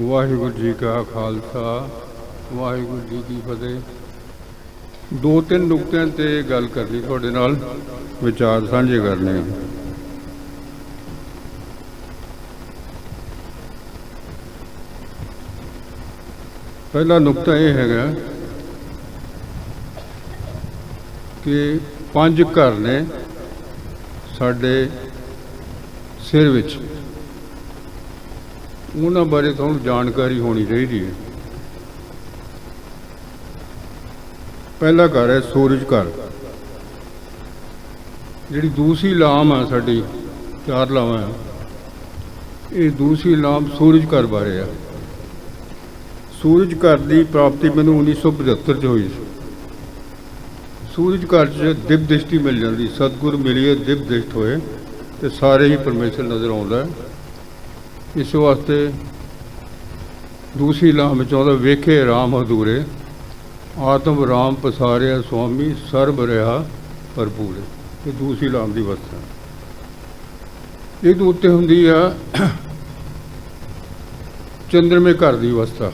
ਵਾਹਿਗੁਰੂ ਜੀ ਕਾ ਖਾਲਸਾ, ਵਾਹਿਗੁਰੂ ਜੀ ਕੀ ਫਤਿਹ। ਦੋ ਤਿੰਨ ਨੁਕਤਿਆਂ ਤੇ ਗੱਲ ਕਰਨੀ, ਤੁਹਾਡੇ ਨਾਲ ਵਿਚਾਰ ਸਾਂਝੇ ਕਰਨੇ ਆ। ਪਹਿਲਾ ਨੁਕਤਾ ਇਹ ਹੈਗਾ ਕਿ ਪੰਜ ਘਰ ਨੇ ਸਾਡੇ ਸਿਰ ਵਿੱਚ। ਉਹਨਾਂ ਬਾਰੇ ਤੁਹਾਨੂੰ ਜਾਣਕਾਰੀ ਹੋਣੀ ਚਾਹੀਦੀ ਹੈ। ਪਹਿਲਾ ਘਰ ਹੈ ਸੂਰਜ ਘਰ। ਜਿਹੜੀ ਦੂਸਰੀ ਲਾਮ ਹੈ ਸਾਡੀ, ਚਾਰ ਲਾਵਾਂ ਇਹ ਦੂਸਰੀ ਲਾਮ ਸੂਰਜ ਘਰ ਬਾਰੇ ਆ। ਸੂਰਜ ਘਰ ਦੀ ਪ੍ਰਾਪਤੀ ਮੈਨੂੰ 1975 ਚ ਹੋਈ ਸੀ। ਸੂਰਜ ਘਰ ਚ ਦਿਵ ਦ੍ਰਿਸ਼ਟੀ ਮਿਲ ਜਾਂਦੀ, ਸਤਿਗੁਰ ਮਿਲੀਏ ਦਿਵ ਦ੍ਰਿਸ਼ਟ ਹੋਏ ਤੇ ਸਾਰੇ ਹੀ ਪਰਮੇਸ਼ਰ ਨਜ਼ਰ ਆਉਂਦਾ। ਹੈ ਇਸ ਵਾਸਤੇ ਦੂਸਰੀ ਲਾਮ ਵਿੱਚ ਆਉਂਦਾ ਵੇਖੇ RAM ਅਧੂਰੇ, ਆਤਮ ਰਾਮ ਪਸਾਰਿਆ ਸੁਆਮੀ, ਸਰਬ ਰਿਹਾ ਭਰਪੂਰ। ਇਹ ਦੂਸਰੀ ਲਾਮ ਦੀ ਵਸਤ ਹੈ। ਇਹਦੇ ਉੱਤੇ ਹੁੰਦੀ ਆ ਚੰਦਰਮੇ ਘਰ ਦੀ ਅਵਸਥਾ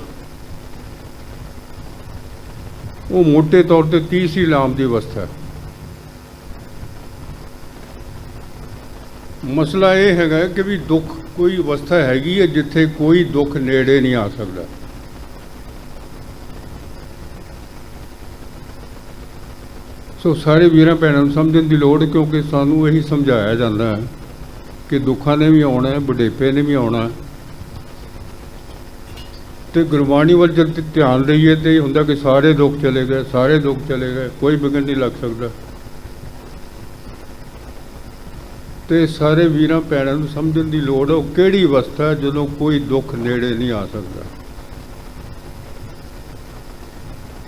ਉਹ ਮੋٹے ਤੌਰ ਤੇ ਤੀਸਰੀ ਲਾਮ ਦੀ ਅਵਸਥਾ ਹੈ। ਮਸਲਾ ਇਹ ਹੈਗਾ ਕਿ ਵੀ ਦੁੱਖ ਕੋਈ ਅਵਸਥਾ ਹੈਗੀ ਹੈ ਜਿੱਥੇ ਕੋਈ ਦੁੱਖ ਨੇੜੇ ਨਹੀਂ ਆ ਸਕਦਾ? ਸੋ ਸਾਰੇ ਵੀਰਾਂ ਭੈਣਾਂ ਨੂੰ ਸਮਝਣ ਦੀ ਲੋੜ ਕਿਉਂਕਿ ਸਾਨੂੰ ਇਹੀ ਸਮਝਾਇਆ ਜਾਂਦਾ ਹੈ ਕਿ ਦੁੱਖਾਂ ਨੇ ਵੀ ਆਉਣਾ ਹੈ ਬੁਢੇਪੇ ਨੇ ਵੀ ਆਉਣਾ ਹੈ। ਤੇ ਗੁਰਬਾਣੀ ਵੱਲ ਜਦ ਧਿਆਨ ਦਈਏ ਤੇ ਇਹ ਹੁੰਦਾ ਕਿ ਸਾਰੇ ਦੁੱਖ ਚਲੇ ਗਏ, ਸਾਰੇ ਦੁੱਖ ਚਲੇ ਗਏ, ਕੋਈ ਵਿਗਨ ਨਹੀਂ ਲੱਗ ਸਕਦਾ। ਤੇ ਸਾਰੇ ਵੀਰਾਂ ਭੈਣਾਂ ਨੂੰ ਸਮਝਣ ਦੀ ਲੋੜ ਹੈ ਉਹ ਕਿਹੜੀ ਅਵਸਥਾ ਜਦੋਂ ਕੋਈ ਦੁੱਖ ਨੇੜੇ ਨਹੀਂ ਆ ਸਕਦਾ?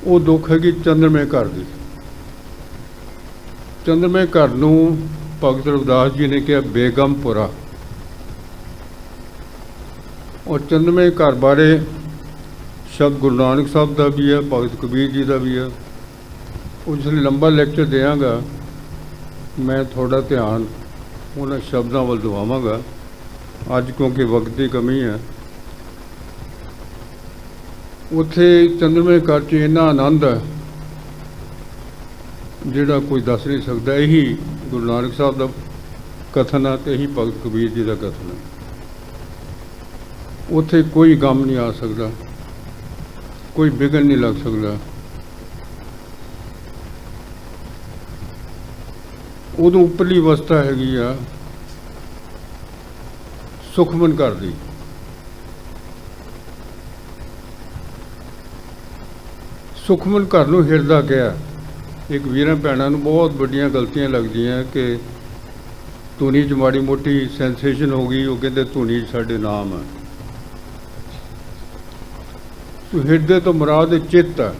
ਉਹ ਦੁੱਖ ਹੈਗੀ ਚੰਦਰਮੇ ਘਰ ਦੀ। ਚੰਦਰਮੇ ਘਰ ਨੂੰ ਭਗਤ ਰਵਿਦਾਸ ਜੀ ਨੇ ਕਿਹਾ, ਬੇਗਮਪੁਰਾ। ਔਰ ਚੰਦਰਮੇ ਘਰ ਬਾਰੇ ਸ਼ਬਦ ਗੁਰੂ ਨਾਨਕ ਸਾਹਿਬ ਦਾ ਵੀ ਹੈ, ਭਗਤ ਕਬੀਰ ਜੀ ਦਾ ਵੀ ਹੈ। ਉਸ ਲਈ ਲੰਬਾ ਲੈਕਚਰ ਦੇਵਾਂਗਾ ਮੈਂ ਥੋੜਾ ਧਿਆਨ ਉਹਨਾਂ ਸ਼ਬਦਾਂ ਵੱਲ ਦਵਾਵਾਂਗਾ ਅੱਜ ਕਿਉਂਕਿ ਵਕਤ ਦੀ ਕਮੀ ਹੈ। ਉੱਥੇ ਚੰਦਰਮੇ ਘਰ 'ਚ ਇੰਨਾ ਆਨੰਦ ਹੈ, ਜਿਹੜਾ ਕੋਈ ਦੱਸ ਨਹੀਂ ਸਕਦਾ। ਇਹੀ ਗੁਰੂ ਨਾਨਕ ਸਾਹਿਬ ਦਾ ਕਥਨ ਹੈ ਤੇ ਇਹੀ ਭਗਤ ਕਬੀਰ ਜੀ ਦਾ ਕਥਨ ਹੈ। ਉੱਥੇ ਕੋਈ ਗਮ ਨਹੀਂ ਆ ਸਕਦਾ, ਕੋਈ ਵਿਗਨ ਨਹੀਂ ਲੱਗ ਸਕਦਾ। ਉਦੋਂ ਉੱਪਰਲੀ ਅਵਸਥਾ ਹੈਗੀ ਆ, ਸੁਖਮਨ ਘਰ ਦੀ। ਸੁਖਮਨ ਘਰ ਨੂੰ ਹਿਰਦਾ ਗਿਆ। ਇੱਕ ਵੀਰਾਂ ਭੈਣਾਂ ਨੂੰ ਬਹੁਤ ਵੱਡੀਆਂ ਗਲਤੀਆਂ ਲੱਗਦੀਆਂ ਕਿ ਧੁਨੀ 'ਚ ਮਾੜੀ ਮੋਟੀ ਸੈਂਸੇਸ਼ਨ ਹੋ ਗਈ, ਉਹ ਕਹਿੰਦੇ ਧੁਨੀ 'ਚ ਸਾਡੇ ਨਾਮ ਹੈ ਤੋ ਹਿਰਦੇ ਤੋਂ ਮੁਰਾਦ ਚਿੱਤ ਹੈ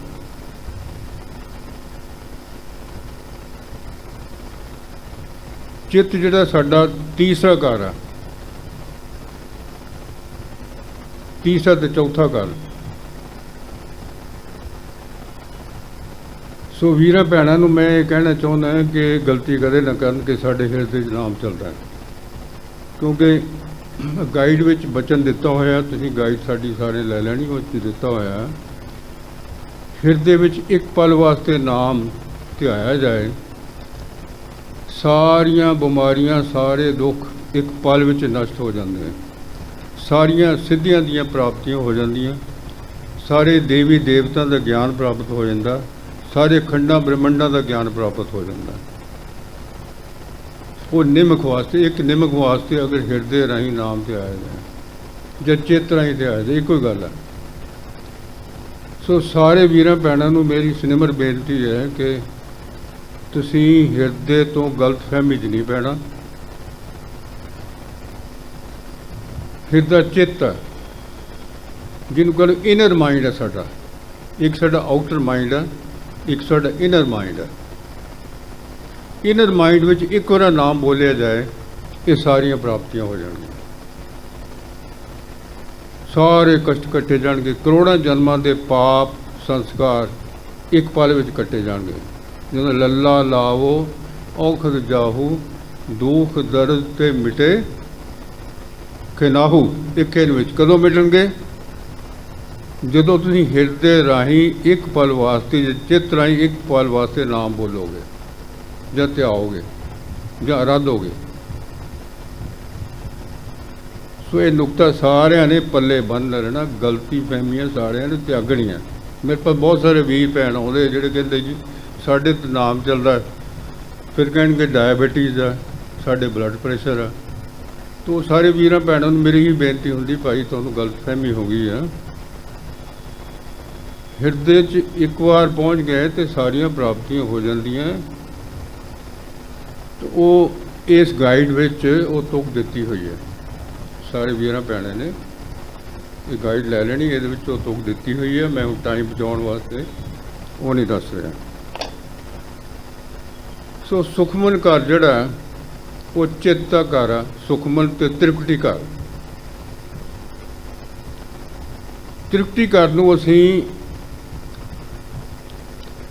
ਚਿੱਤ ਜਿਹੜਾ ਸਾਡਾ ਤੀਸਰਾ ਘਰ ਆ। ਤੀਸਰਾ ਤੇ ਚੌਥਾ ਘਰ। ਸੋ ਵੀਰਾਂ ਭੈਣਾਂ ਨੂੰ ਮੈਂ ਇਹ ਕਹਿਣਾ ਚਾਹੁੰਦਾ ਹਾਂ ਕਿ ਗਲਤੀ ਕਦੇ ਨਾ ਕਰਨ ਕਿ ਸਾਡੇ ਹਿਰਦੇ 'ਚ ਨਾਮ ਚੱਲਦਾ ਕਿਉਂਕਿ ਗਾਈਡ ਵਿੱਚ ਬਚਨ ਦਿੱਤਾ ਹੋਇਆ, ਤੁਸੀਂ ਗਾਈਡ ਸਾਡੀ ਸਾਰੇ ਲੈ ਲੈਣੀ, ਉਹ 'ਚ ਦਿੱਤਾ ਹੋਇਆ ਹਿਰਦੇ ਵਿੱਚ ਇੱਕ ਪਲ ਵਾਸਤੇ ਨਾਮ ਧਿਆਇਆ ਜਾਏ ਸਾਰੀਆਂ ਬਿਮਾਰੀਆਂ ਸਾਰੇ ਦੁੱਖ ਇੱਕ ਪਲ ਵਿੱਚ ਨਸ਼ਟ ਹੋ ਜਾਂਦੇ ਨੇ। ਸਾਰੀਆਂ ਸਿੱਧੀਆਂ ਦੀਆਂ ਪ੍ਰਾਪਤੀਆਂ ਹੋ ਜਾਂਦੀਆਂ। ਸਾਰੇ ਦੇਵੀ ਦੇਵਤਾ ਦਾ ਗਿਆਨ ਪ੍ਰਾਪਤ ਹੋ ਜਾਂਦਾ। ਸਾਰੇ ਖੰਡਾਂ ਬ੍ਰਹਮੰਡਾਂ ਦਾ ਗਿਆਨ ਪ੍ਰਾਪਤ ਹੋ ਜਾਂਦਾ। ਉਹ ਨਿਮਕ ਵਾਸਤੇ, ਇੱਕ ਨਿਮਕ ਵਾਸਤੇ ਅਗਰ ਹਿਰਦੇ ਰਾਹੀਂ ਨਾਮ ਤੇ ਆਇਆ ਜਾਏ ਜਾਂ ਚਿੱਤ ਰਾਹੀਂ ਤੇ ਆਇਆ ਜਾਏ ਇੱਕੋ ਹੀ ਗੱਲ ਹੈ। ਸੋ ਸਾਰੇ ਵੀਰਾਂ ਭੈਣਾਂ ਨੂੰ ਮੇਰੀ ਸਿਨਮਰ ਬੇਨਤੀ ਹੈ ਕਿ ਤੁਸੀਂ ਹਿਰਦੇ ਤੋਂ ਗਲਤ ਫਹਿਮੀ 'ਚ ਨਹੀਂ ਪੈਣਾ ਹਿਰਦਾ ਚਿੱਤ ਹੈ, ਜਿਹਨੂੰ ਕਹਿੰਦੇ ਇਨਰ ਮਾਈਂਡ ਹੈ ਸਾਡਾ। ਇੱਕ ਸਾਡਾ ਆਊਟਰ ਮਾਈਂਡ ਹੈ ਇੱਕ ਸਾਡਾ ਇਨਰ ਮਾਈਂਡ ਹੈ ਇਨਰ ਮਾਈਂਡ ਵਿੱਚ ਇੱਕ ਵਾਰ ਨਾਮ ਬੋਲਿਆ ਜਾਏ ਇਹ ਸਾਰੀਆਂ ਪ੍ਰਾਪਤੀਆਂ ਹੋ ਜਾਣਗੀਆਂ। ਸਾਰੇ ਕਸ਼ਟ ਕੱਟੇ ਜਾਣਗੇ ਕਰੋੜਾਂ ਜਨਮਾਂ ਦੇ ਪਾਪ ਸੰਸਕਾਰ ਇੱਕ ਪਲ ਵਿੱਚ ਕੱਟੇ ਜਾਣਗੇ। ਜਦੋਂ ਲੱਲਾ ਲਾਵੋ, ਔਖਦ ਜਾਹੂ, ਦੁੱਖ ਦਰਦ ਤੇ ਮਿਟੇ। ਖਿਨਾਹੂ, ਇੱਕੇ ਵਿੱਚ ਕਦੋਂ ਮਿਟਣਗੇ? ਜਦੋਂ ਤੁਸੀਂ ਹਿਰਦੇ ਰਾਹੀਂ ਇੱਕ ਪਲ ਵਾਸਤੇ ਜਾਂ ਚਿੱਤ ਰਾਹੀਂ ਇੱਕ ਪਲ ਵਾਸਤੇ ਨਾਮ ਬੋਲੋਗੇ, ਜਾਂ ਧਿਆਓਗੇ, ਜਾਂ ਅਰਾਧੋਗੇ। ਸੋ ਇਹ ਨੁਕਤਾ ਸਾਰਿਆਂ ਨੇ ਪੱਲੇ ਬੰਨ ਲੈਣਾ, ਗਲਤੀ ਫਹਿਮੀਆਂ ਸਾਰਿਆਂ ਨੇ ਤਿਆਗਣੀਆਂ ਮੇਰੇ ਕੋਲ ਬਹੁਤ ਸਾਰੇ ਵੀਰ ਭੈਣ ਆਉਂਦੇ ਜਿਹੜੇ ਕਹਿੰਦੇ ਜੀ ਸਾਡੇ ਤੇ ਨਾਮ ਚੱਲਦਾ ਫਿਰ ਕਹਿਣਗੇ ਡਾਇਬੀਟੀਜ਼ ਆ, ਸਾਡੇ ਬਲੱਡ ਪ੍ਰੈਸ਼ਰ ਆ। ਤੋ ਸਾਰੇ ਵੀਰਾਂ ਭੈਣਾਂ ਨੂੰ ਮੇਰੀ ਹੀ ਬੇਨਤੀ ਹੁੰਦੀ, ਭਾਈ ਤੁਹਾਨੂੰ ਗਲਤ ਫਹਿਮੀ ਹੋ ਗਈ ਆ। ਹਿਰਦੇ 'ਚ ਇੱਕ ਵਾਰ ਪਹੁੰਚ ਗਏ ਤੇ ਸਾਰੀਆਂ ਪ੍ਰਾਪਤੀਆਂ ਹੋ ਜਾਂਦੀਆਂ। ਤੇ ਉਹ ਇਸ ਗਾਈਡ ਵਿੱਚ ਉਹ ਤੁਕ ਦਿੱਤੀ ਹੋਈ ਹੈ। ਸਾਰੇ ਵੀਰਾਂ ਭੈਣਾਂ ਨੇ ਇਹ ਗਾਈਡ ਲੈ ਲੈਣੀ, ਇਹਦੇ ਵਿੱਚ ਉਹ ਤੁਕ ਦਿੱਤੀ ਹੋਈ ਹੈ। ਮੈਂ ਹੁਣ ਟਾਈਮ ਬਚਾਉਣ ਵਾਸਤੇ ਉਹ ਨਹੀਂ ਦੱਸ ਰਿਹਾ। ਸੋ ਸੁਖਮਨ ਘਰ ਜਿਹੜਾ ਉਹ ਚਿੱਤ ਦਾ ਘਰ ਆ ਸੁਖਮਨ ਤੇ ਤ੍ਰਿਪਟੀ ਘਰ। ਤ੍ਰਿਪਟੀ ਘਰ ਨੂੰ ਅਸੀਂ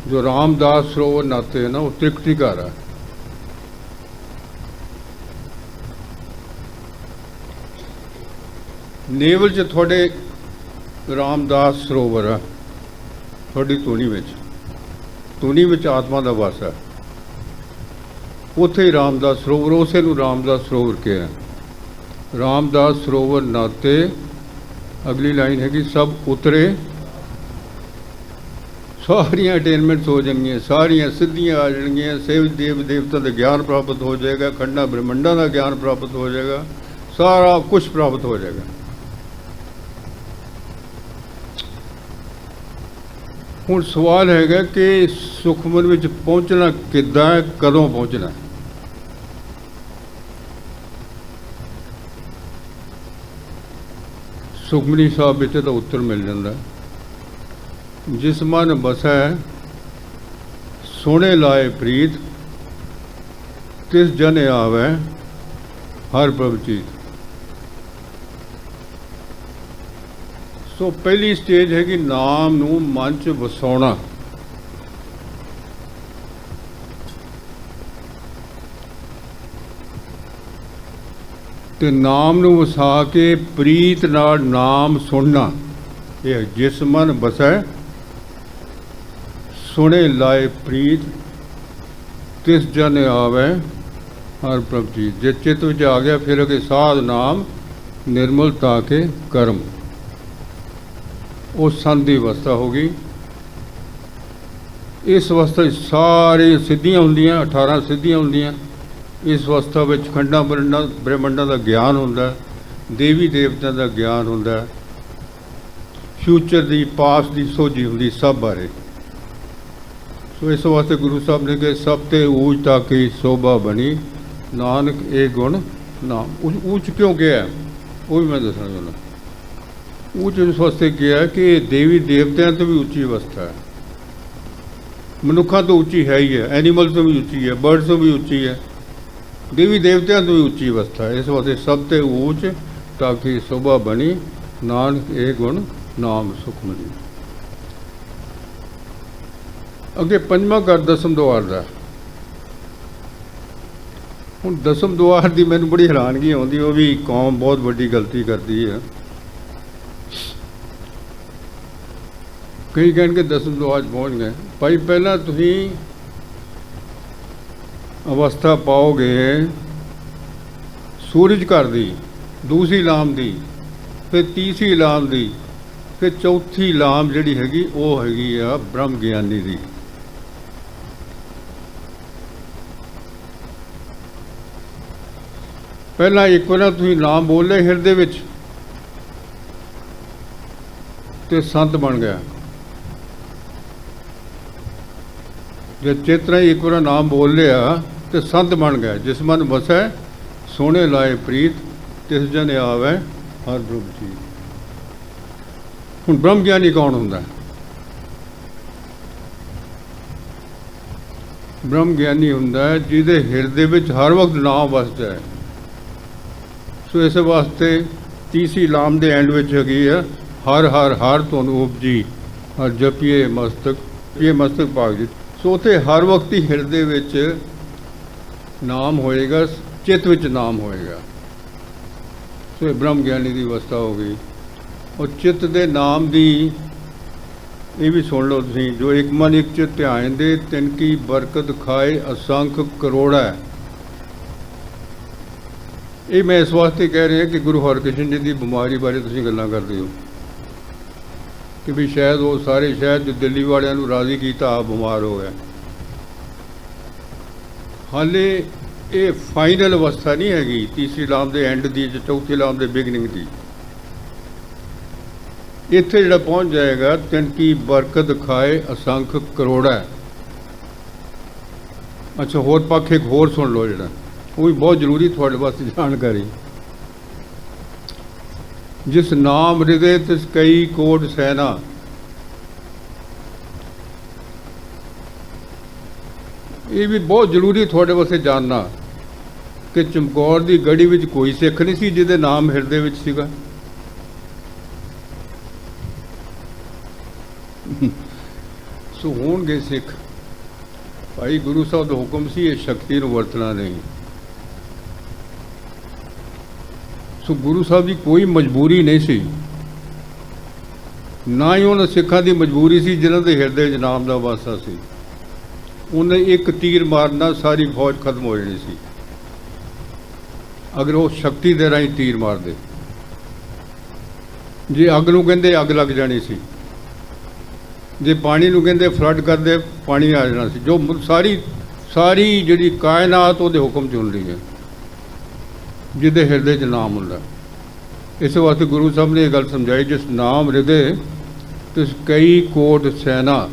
ਜੋ ਰਾਮਦਾਸ ਸਰੋਵਰ ਨਾਤੇ ਹੈ ਨਾ, ਉਹ ਤ੍ਰਿਪਟੀ ਘਰ ਆ ਨੇਵਲ ਚ ਤੁਹਾਡੇ ਰਾਮਦਾਸ ਸਰੋਵਰ ਆ ਤੁਹਾਡੀ ਧੁਨੀ ਵਿੱਚ। ਧੁਨੀ ਵਿੱਚ ਆਤਮਾ ਦਾ ਵਾਸ ਹੈ। ਉੱਥੇ ਹੀ ਰਾਮਦਾਸ ਸਰੋਵਰ, ਉਸੇ ਨੂੰ ਰਾਮਦਾਸ ਸਰੋਵਰ ਕਿਹਾ। ਰਾਮਦਾਸ ਸਰੋਵਰ ਨਾਤੇ, ਅਗਲੀ ਲਾਈਨ ਹੈਗੀ, ਸਭ ਉਤਰੇ। ਸਾਰੀਆਂ ਅਟੇਨਮੈਂਟਸ ਹੋ ਜਾਣਗੀਆਂ, ਸਾਰੀਆਂ ਸਿੱਧੀਆਂ ਆ ਜਾਣਗੀਆਂ। ਸੇਵ ਦੇਵ ਦੇਵਤਾ ਦਾ ਗਿਆਨ ਪ੍ਰਾਪਤ ਹੋ ਜਾਏਗਾ, ਖੰਡਾ ਬ੍ਰਹਮੰਡਾਂ ਦਾ ਗਿਆਨ ਪ੍ਰਾਪਤ ਹੋ ਜਾਏਗਾ, ਸਾਰਾ ਕੁਝ ਪ੍ਰਾਪਤ ਹੋ ਜਾਏਗਾ। ਹੁਣ ਸਵਾਲ ਹੈਗਾ ਕਿ ਸੁਖਮਨ ਵਿੱਚ ਪਹੁੰਚਣਾ ਕਿੱਦਾਂ ਹੈ, ਕਦੋਂ ਪਹੁੰਚਣਾ ਸੁਖਮਨੀ ਸਾਹਿਬ ਵਿੱਚ ਤਾਂ ਉੱਤਰ ਮਿਲ ਜਾਂਦਾ ਜਿਸ ਮਨ ਬਸੈ, ਸੋਹਣੇ ਲਾਏ ਪ੍ਰੀਤ, ਤਿਸ ਜਨ ਆਵੈ ਹਰ ਪ੍ਰਭ ਚੀਤ। ਸੋ ਪਹਿਲੀ ਸਟੇਜ ਹੈਗੀ ਨਾਮ ਨੂੰ ਮਨ ਚ ਵਸਾਉਣਾ। ਤੇ ਨਾਮ ਨੂੰ ਵਸਾ ਕੇ ਪ੍ਰੀਤ ਨਾਲ ਨਾਮ ਸੁਣਨਾ। ਇਹ ਜਿਸ ਮਨ ਬਸੈ, ਸੁਣੇ ਲਾਏ ਪ੍ਰੀਤ, ਤਿਸ ਜਨ ਆਵੇ। ਹਰ ਪ੍ਰਭ ਜੀ, ਜੇ ਚਿੱਤ ਵਿੱਚ ਆ ਗਿਆ, ਫਿਰ ਅਗੇ ਸਾਧ ਨਾਮ ਨਿਰਮਲ ਨਿਰਮਲਤਾ ਕੇ ਕਰਮ। ਉਹ ਸੰਧੀ ਅਵਸਥਾ ਹੋ ਗਈ। ਇਸ ਅਵਸਥਾ 'ਚ ਸਾਰੇ ਸਿੱਧੀਆਂ ਹੁੰਦੀਆਂ 18 ਸਿੱਧੀਆਂ ਹੁੰਦੀਆਂ। ਇਸ ਅਵਸਥਾ ਵਿੱਚ ਖੰਡਾਂ ਬ੍ਰਹਮੰਡਾਂ ਬ੍ਰਹਮੰਡਾਂ ਦਾ ਗਿਆਨ ਹੁੰਦਾ ਦੇਵੀ ਦੇਵਤਿਆਂ ਦਾ ਗਿਆਨ ਹੁੰਦਾ ਫਿਊਚਰ ਦੀ ਪਾਸਟ ਦੀ, ਸੋਝੀ ਹੁੰਦੀ ਸਭ ਬਾਰੇ। ਸੋ ਇਸ ਵਾਸਤੇ ਗੁਰੂ ਸਾਹਿਬ ਨੇ ਕਿ ਸਭ ਤੇ ਊਚ ਤਾਕੀ ਸੋਭਾ ਬਣੀ, ਨਾਨਕ ਇਹ ਗੁਣ ਨਾਮ। ਊਚ ਕਿਉਂ ਗਿਆ? ਉਹ ਵੀ ਮੈਂ ਦੱਸਣਾ ਚਾਹੁੰਦਾ। ਉੱਚ ਇਸ ਵਾਸਤੇ ਗਿਆ ਕਿ ਇਹ ਦੇਵੀ ਦੇਵਤਿਆਂ ਤੋਂ ਵੀ ਉੱਚੀ ਅਵਸਥਾ ਹੈ। ਮਨੁੱਖਾਂ ਤੋਂ ਉੱਚੀ ਹੈ ਹੀ ਹੈ ਐਨੀਮਲ ਤੋਂ ਵੀ ਉੱਚੀ ਹੈ ਬਰਡਸ ਤੋਂ ਵੀ ਉੱਚੀ ਹੈ। ਦੇਵੀ ਦੇਵਤਿਆਂ ਤੋਂ ਵੀ ਉੱਚੀ ਅਵਸਥਾ ਇਸ ਵਾਸਤੇ ਸਭ ਤੇ ਉੱਚ ਤਾਂ ਕਿ ਸੋਭਾ ਬਣੀ। ਨਾਨਕ, ਇਹ ਗੁਣ ਨਾਮ ਸੁਖਮਨੀ ਅੱਗੇ ਪੰਜਵਾਂ ਘਰ ਦਸਮ ਦੁਆਰ ਦਾ। ਹੁਣ ਦਸਮ ਦੁਆਰ ਦੀ ਮੈਨੂੰ ਬੜੀ ਹੈਰਾਨਗੀ ਆਉਂਦੀ, ਉਹ ਵੀ ਕੌਮ ਬਹੁਤ ਵੱਡੀ ਗਲਤੀ ਕਰਦੀ ਹੈ। ਕਈ ਕਹਿਣਗੇ ਦਸਮ ਦੁਆਰ 'ਚ ਪਹੁੰਚ ਗਏ। ਭਾਈ, ਪਹਿਲਾਂ ਤੁਸੀਂ ਅਵਸਥਾ ਪਾਓਗੇ, ਸੂਰਜ ਘਰ ਦੀ, ਦੂਸਰੀ ਲਾਮ ਦੀ, ਫਿਰ ਤੀਸਰੀ ਲਾਮ ਦੀ, ਫਿਰ ਚੌਥੀ ਲਾਮ ਜਿਹੜੀ ਹੈਗੀ, ਉਹ ਹੈਗੀ ਆ ਬ੍ਰਹਮ ਗਿਆਨੀ ਦੀ। ਪਹਿਲਾਂ ਇੱਕ ਵਾਰ ਤੁਸੀਂ ਨਾਮ ਬੋਲ ਲਏ ਹਿਰਦੇ ਵਿੱਚ, ਤੇ ਸੰਤ ਬਣ ਗਿਆ। ਜੇ ਚੇਤਨਾ ਇੱਕ ਵਾਰ ਨਾਮ ਬੋਲ ਲਿਆ ਤੇ ਸੰਤ ਬਣ ਗਏ ਜਿਸ ਮਨ ਵਸੈ, ਸੋਹਣੇ ਲਾਏ ਪ੍ਰੀਤ, ਤਿਸ ਜਨ ਆਵੈ ਹਰ ਬ੍ਰਹਮ ਜੀ। ਹੁਣ ਬ੍ਰਹਮ ਗਿਆਨੀ ਕੌਣ ਹੁੰਦਾ? ਬ੍ਰਹਮ ਗਿਆਨੀ ਹੁੰਦਾ ਜਿਹਦੇ ਹਿਰਦੇ ਵਿੱਚ ਹਰ ਵਕਤ ਨਾਮ ਵਸਦਾ ਹੈ। ਸੋ ਇਸ ਵਾਸਤੇ ਤੀਸਰੀ ਲਾਮ ਦੇ ਐਂਡ ਵਿੱਚ ਹੈਗੀ ਹੈ, ਹਰ ਹਰ ਹਰ ਤੁਹਾਨੂੰ ਉਪਜੀ ਹਰ ਜਪੀਏ ਮਸਤਕ ਇਹ ਮਸਤਕ ਭਾਗ ਜੀ। ਸੋ ਉਥੇ ਹਰ ਵਕਤ ਹੀ ਹਿਰਦੇ ਵਿੱਚ ਨਾਮ ਹੋਏਗਾ, ਚਿੱਤ ਵਿੱਚ ਨਾਮ ਹੋਏਗਾ। ਸੋ ਇਹ ਬ੍ਰਹਮ ਗਿਆਨੀ ਦੀ ਅਵਸਥਾ ਹੋ ਗਈ। ਉਹ ਚਿੱਤ ਦੇ ਨਾਮ ਦੀ ਇਹ ਵੀ ਸੁਣ ਲਓ ਤੁਸੀਂ, ਜੋ ਇੱਕ ਮਨ ਇੱਕ ਚਿਤ ਧਿਆਨ ਦੇ ਤਿਨ ਕੀ ਬਰਕਤ ਖਾਏ, ਅਸੰਖ ਕਰੋੜਾ ਇਹ ਮੈਂ ਇਸ ਵਾਸਤੇ ਕਹਿ ਰਿਹਾ ਕਿ ਗੁਰੂ ਹਰਕ੍ਰਿਸ਼ਨ ਜੀ ਦੀ ਬਿਮਾਰੀ ਬਾਰੇ ਤੁਸੀਂ ਗੱਲਾਂ ਕਰਦੇ ਹੋ। ਕਿ ਵੀ ਸ਼ਾਇਦ ਉਹ ਸਾਰੇ ਸ਼ਹਿਰ ਜੋ ਦਿੱਲੀ ਵਾਲਿਆਂ ਨੂੰ ਰਾਜ਼ੀ ਕੀਤਾ ਆਪ ਬਿਮਾਰ ਹੋ ਗਿਆ। ਹਾਲੇ ਇਹ ਫਾਈਨਲ ਅਵਸਥਾ ਨਹੀਂ ਹੈਗੀ, ਤੀਸਰੀ ਲਾਮ ਦੇ ਐਂਡ ਦੀ ਜਾਂ ਚੌਥੀ ਲਾਮ ਦੇ ਬਿਗਨਿੰਗ ਦੀ। ਇੱਥੇ ਜਿਹੜਾ ਪਹੁੰਚ ਜਾਏਗਾ, ਤਿਨ ਕੀ ਬਰਕਤ ਖਾਏ ਅਸੰਖ ਕਰੋੜਾ। ਅੱਛਾ, ਹੋਰ ਪੱਖ ਇੱਕ ਹੋਰ ਸੁਣ ਲਓ ਜਿਹੜਾ। ਉਹ ਵੀ ਬਹੁਤ ਜ਼ਰੂਰੀ ਤੁਹਾਡੇ ਵਾਸਤੇ ਜਾਣਕਾਰੀ। ਜਿਸ ਨਾਮ ਹਿਰਦੇ ਤਿਸ ਕਈ ਕੋਟ ਸੈਨਾ। ਇਹ ਵੀ ਬਹੁਤ ਜ਼ਰੂਰੀ ਤੁਹਾਡੇ ਵਾਸਤੇ ਜਾਣਨਾ ਕਿ ਚਮਕੌਰ ਦੀ ਗੜੀ ਵਿੱਚ ਕੋਈ ਸਿੱਖ ਨਹੀਂ ਸੀ, ਜਿਹਦੇ ਨਾਮ ਹਿਰਦੇ ਵਿੱਚ ਸੀਗਾ। ਸੋ ਹੋਣਗੇ ਸਿੱਖ। ਭਾਈ ਗੁਰੂ ਸਾਹਿਬ ਦਾ ਹੁਕਮ ਸੀ, ਇਹ ਸ਼ਕਤੀ ਨੂੰ ਵਰਤਣਾ ਨਹੀਂ। ਸੋ ਗੁਰੂ ਸਾਹਿਬ ਦੀ ਕੋਈ ਮਜਬੂਰੀ ਨਹੀਂ ਸੀ। ਨਾ ਹੀ ਉਹਨਾਂ ਸਿੱਖਾਂ ਦੀ ਮਜਬੂਰੀ ਸੀ, ਜਿਨ੍ਹਾਂ ਦੇ ਹਿਰਦੇ ਵਿੱਚ ਨਾਮ ਦਾ ਵਾਸਾ ਸੀ। ਉਹਨੇ ਇੱਕ ਤੀਰ ਮਾਰਨਾ, ਸਾਰੀ ਫੌਜ ਖਤਮ ਹੋ ਜਾਣੀ ਸੀ। ਅਗਰ ਉਹ ਸ਼ਕਤੀ ਦੇ ਰਾਹੀਂ ਤੀਰ ਮਾਰਦੇ। ਜੇ ਅੱਗ ਨੂੰ ਕਹਿੰਦੇ ਅੱਗ ਲੱਗ ਜਾਣੀ ਸੀ। ਜੇ ਪਾਣੀ ਨੂੰ ਕਹਿੰਦੇ ਫਲੱਡ ਕਰਦੇ, ਪਾਣੀ ਆ ਜਾਣਾ ਸੀ। ਜੋ ਸਾਰੀ ਸਾਰੀ ਜਿਹੜੀ ਕਾਇਨਾਤ ਉਹਦੇ ਹੁਕਮ ਚ ਹੁੰਦੀ ਹੈ। ਜਿਹਦੇ ਹਿਰਦੇ 'ਚ ਨਾਮ ਹੁੰਦਾ। ਇਸ ਵਾਸਤੇ ਗੁਰੂ ਸਾਹਿਬ ਨੇ ਇਹ ਗੱਲ ਸਮਝਾਈ, ਜਿਸ ਨਾਮ ਹਿਰਦੇ, ਤਿਸ ਕਈ ਕੋਟ ਸੈਨਾ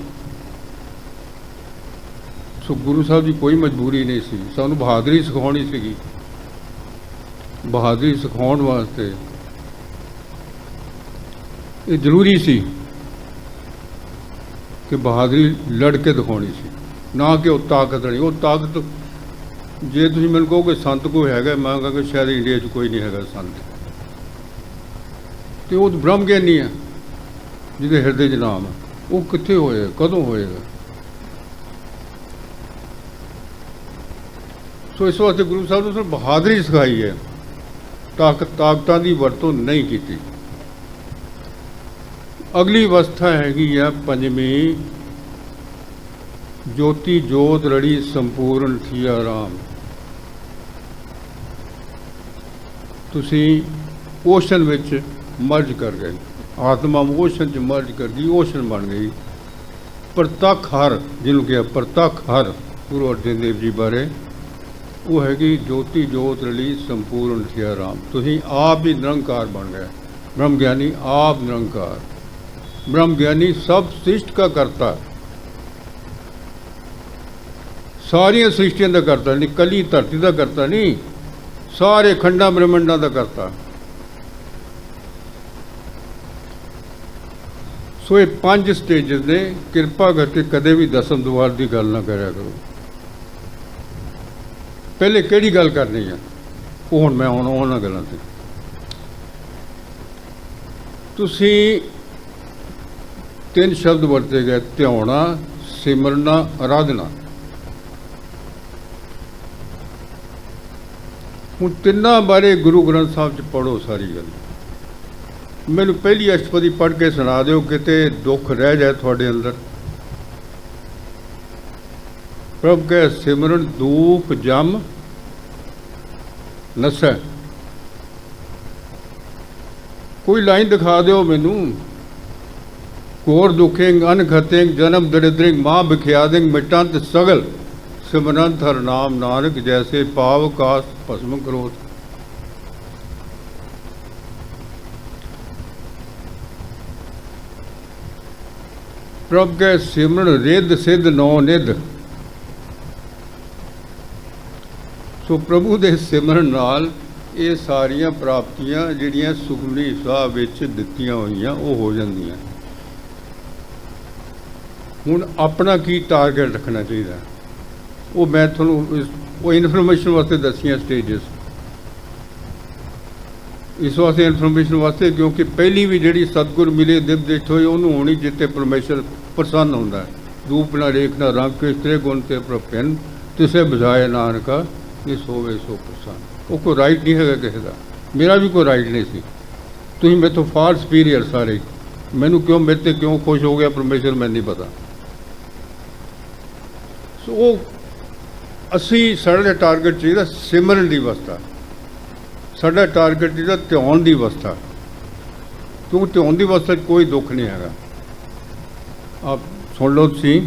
ਸੋ ਗੁਰੂ ਸਾਹਿਬ ਦੀ ਕੋਈ ਮਜਬੂਰੀ ਨਹੀਂ ਸੀ। ਸਾਨੂੰ ਬਹਾਦਰੀ ਸਿਖਾਉਣੀ ਸੀਗੀ। ਬਹਾਦਰੀ ਸਿਖਾਉਣ ਵਾਸਤੇ ਇਹ ਜ਼ਰੂਰੀ ਸੀ ਕਿ ਬਹਾਦਰੀ ਲੜ ਕੇ ਦਿਖਾਉਣੀ ਸੀ, ਨਾ ਕਿ ਉਹ ਤਾਕਤ ਨਹੀਂ ਉਹ ਤਾਕਤ, ਜੇ ਤੁਸੀਂ ਮੈਨੂੰ ਕਹੋਗੇ ਸੰਤ ਕੋਈ ਹੈਗਾ, ਮੈਂ ਕਹਾਂਗਾ ਸ਼ਾਇਦ ਇੰਡੀਆ 'ਚ ਕੋਈ ਨਹੀਂ ਹੈਗਾ ਸੰਤ। ਤੇ ਉਹ ਬ੍ਰਹਮ ਗਿਆਨੀ ਹੈ, ਜਿਹਦੇ ਹਿਰਦੇ 'ਚ ਨਾਮ ਉਹ ਕਿੱਥੇ ਹੋਏਗਾ? ਕਦੋਂ ਹੋਏਗਾ? ਸੋ ਇਸ ਵਾਸਤੇ ਗੁਰੂ ਸਾਹਿਬ ਨੇ ਸਾਨੂੰ ਬਹਾਦਰੀ ਸਿਖਾਈ ਹੈ। ਤਾਕਤ, ਤਾਕਤਾਂ ਦੀ ਵਰਤੋਂ ਨਹੀਂ ਕੀਤੀ। ਅਗਲੀ ਅਵਸਥਾ ਹੈਗੀ ਆ ਪੰਜਵੀਂ। ਜੋਤੀ ਜੋਤ ਰੜੀ ਸੰਪੂਰਨ ਥੀਆ ਰਾਮ ਤੁਸੀਂ ਓਸ਼ਨ ਵਿੱਚ ਮਰਜ ਕਰ ਗਏ। ਆਤਮਾ ਓਸ਼ਨ ਚ ਮਰਜ ਕਰ ਗਈ, ਓਸ਼ਨ ਬਣ ਗਈ। ਪ੍ਰਤੱਖ ਹਰ, ਜਿਹਨੂੰ ਕਿਹਾ ਪ੍ਰਤੱਖ ਹਰ, ਗੁਰੂ ਅਰਜਨ ਦੇਵ ਜੀ ਬਾਰੇ। ਉਹ ਹੈਗੀ ਜੋਤੀ ਜੋਤ ਰਲੀ ਸੰਪੂਰਨ ਸਿਆ ਰਾਮ ਤੁਸੀਂ ਆਪ ਵੀ ਨਿਰੰਕਾਰ ਬਣ ਗਏ। ਬ੍ਰਹਮ ਗਿਆਨੀ ਆਪ ਨਿਰੰਕਾਰ। ਬ੍ਰਹਮ ਗਿਆਨੀ ਸਭ ਸ੍ਰਿਸ਼ਟ ਦਾ ਕਰਤਾ। ਸਾਰੀਆਂ ਸ੍ਰਿਸ਼ਟੀਆਂ ਦਾ ਕਰਤਾ ਨਹੀਂ, ਕਲੀ ਧਰਤੀ ਦਾ ਕਰਤਾ ਨਹੀਂ, ਸਾਰੇ ਖੰਡਾਂ ਬ੍ਰਹਮੰਡਾਂ ਦਾ ਕਰਤਾ। ਸੋ ਇਹ ਪੰਜ ਸਟੇਜਸ ਨੇ। ਕਿਰਪਾ ਕਰਕੇ ਕਦੇ ਵੀ ਦਸਮ ਦੁਆਰ ਦੀ ਗੱਲ ਨਾ ਕਰਿਆ ਕਰੋ। ਪਹਿਲੇ ਕਿਹੜੀ ਗੱਲ ਕਰਨੀ ਆ? ਉਹ ਹੁਣ ਮੈਂ ਹੁਣ ਉਹਨਾਂ ਗੱਲਾਂ ਤੇ। ਤੁਸੀਂ ਤਿੰਨ ਸ਼ਬਦ ਵਰਤੇ ਗਏ, ਧਿਆਉਣਾ, ਸਿਮਰਨਾ ਆਰਾਧਨਾ ਹੁਣ ਤਿੰਨਾਂ ਬਾਰੇ ਗੁਰੂ ਗ੍ਰੰਥ ਸਾਹਿਬ ਚ ਪੜੋ ਸਾਰੀ ਗੱਲ। ਮੈਨੂੰ ਪਹਿਲੀ ਅਸ਼ਟਪਦੀ ਪੜ੍ਹ ਕੇ ਸੁਣਾ ਦਿਓ, ਕਿਤੇ ਦੁੱਖ ਰਹਿ ਜਾਏ ਤੁਹਾਡੇ ਅੰਦਰ। ਪ੍ਰਭ ਕੇ ਸਿਮਰਨ ਦੂਪ ਜਮ ਨਸੈ। ਕੋਈ ਲਾਈਨ ਦਿਖਾ ਦਿਓ ਮੈਨੂੰ। ਕੋਰ ਦੁਖੇਂਗ ਅਨ ਜਨਮ ਦਰਿਦ੍ਰਿੰਗ, ਮਾਂ ਬਿਖਿਆਦਿੰਗ ਮਿਟੰਤ ਸਗਲ ਸਿਮਰੰਤ ਹਰ ਨਾਮ ਨਾਨਕ, ਜੈਸੇ ਪਾਵ ਕਾਸ ਭਸਮ ਕਰੋਤ। ਪ੍ਰਭ ਕੇ ਸਿਮਰਨ ਰਿੱਧ ਸਿੱਧ ਨੌ ਨਿਧ। ਸੋ ਪ੍ਰਭੂ ਦੇ ਸਿਮਰਨ ਨਾਲ ਇਹ ਸਾਰੀਆਂ ਪ੍ਰਾਪਤੀਆਂ ਜਿਹੜੀਆਂ ਸੁਖਮਨੀ ਸਾਹਿਬ ਵਿੱਚ ਦਿੱਤੀਆਂ ਹੋਈਆਂ, ਉਹ ਹੋ ਜਾਂਦੀਆਂ। ਹੁਣ ਆਪਣਾ ਕੀ ਟਾਰਗੇਟ ਰੱਖਣਾ ਚਾਹੀਦਾ? ਉਹ ਮੈਂ ਤੁਹਾਨੂੰ ਉਹ ਇਨਫੋਰਮੇਸ਼ਨ ਵਾਸਤੇ ਦੱਸੀਆਂ ਸਟੇਜਸ ਇਸ ਵਾਸਤੇ ਇਨਫੋਰਮੇਸ਼ਨ ਵਾਸਤੇ ਕਿਉਂਕਿ ਪਹਿਲੀ ਵੀ ਜਿਹੜੀ ਸਤਗੁਰ ਮਿਲੇ ਦਿਵ ਦੇਖ ਹੋਈ ਉਹਨੂੰ ਹੋਣੀ ਜਿੱਤੇ ਪਰਮੇਸ਼ਰ ਪ੍ਰਸੰਨ ਹੁੰਦਾ। ਹੈ ਰੂਪ ਨਾ ਰੇਖ ਨਾ ਰੰਗ ਕਿਸ ਕਿਸਤਰੇ ਗੁਣ ਤੇ ਪ੍ਰਪਨ ਤਿਸੇ ਬੁਝਾਏ ਨਾਨਕਾ। ਇਸ ਹੋਵੇ ਸੋ ਪ੍ਰਸੰਨ ਉਹ ਕੋਈ ਰਾਈਟ ਨਹੀਂ ਹੈਗਾ ਕਿਸੇ ਦਾ। ਮੇਰਾ ਵੀ ਕੋਈ ਰਾਈਟ ਨਹੀਂ ਸੀ। ਤੁਸੀਂ ਮੇਰੇ ਤੋਂ ਫਾਰ ਸੁਪੀਰੀਅਰ ਸਾਰੇ। ਮੈਨੂੰ ਕਿਉਂ, ਮੇਰੇ ਤੇ ਕਿਉਂ ਖੁਸ਼ ਹੋ ਗਿਆ ਪਰਮੇਸ਼ਰ ਮੈਨੂੰ ਨਹੀਂ ਪਤਾ। ਸੋ ਉਹ ਅਸੀਂ ਸਾਡੇ ਟਾਰਗੇਟ ਜਿਹੜਾ ਸਿਮਰਨ ਦੀ ਅਵਸਥਾ। ਸਾਡਾ ਟਾਰਗੇਟ ਜਿਹੜਾ ਧਿਆਨ ਦੀ ਅਵਸਥਾ। ਕਿਉਂਕਿ ਧਿਆਨ ਦੀ ਅਵਸਥਾ 'ਚ ਕੋਈ ਦੁੱਖ ਨਹੀਂ ਹੈਗਾ। ਆਪ ਸੁਣ ਲਓ ਤੁਸੀਂ।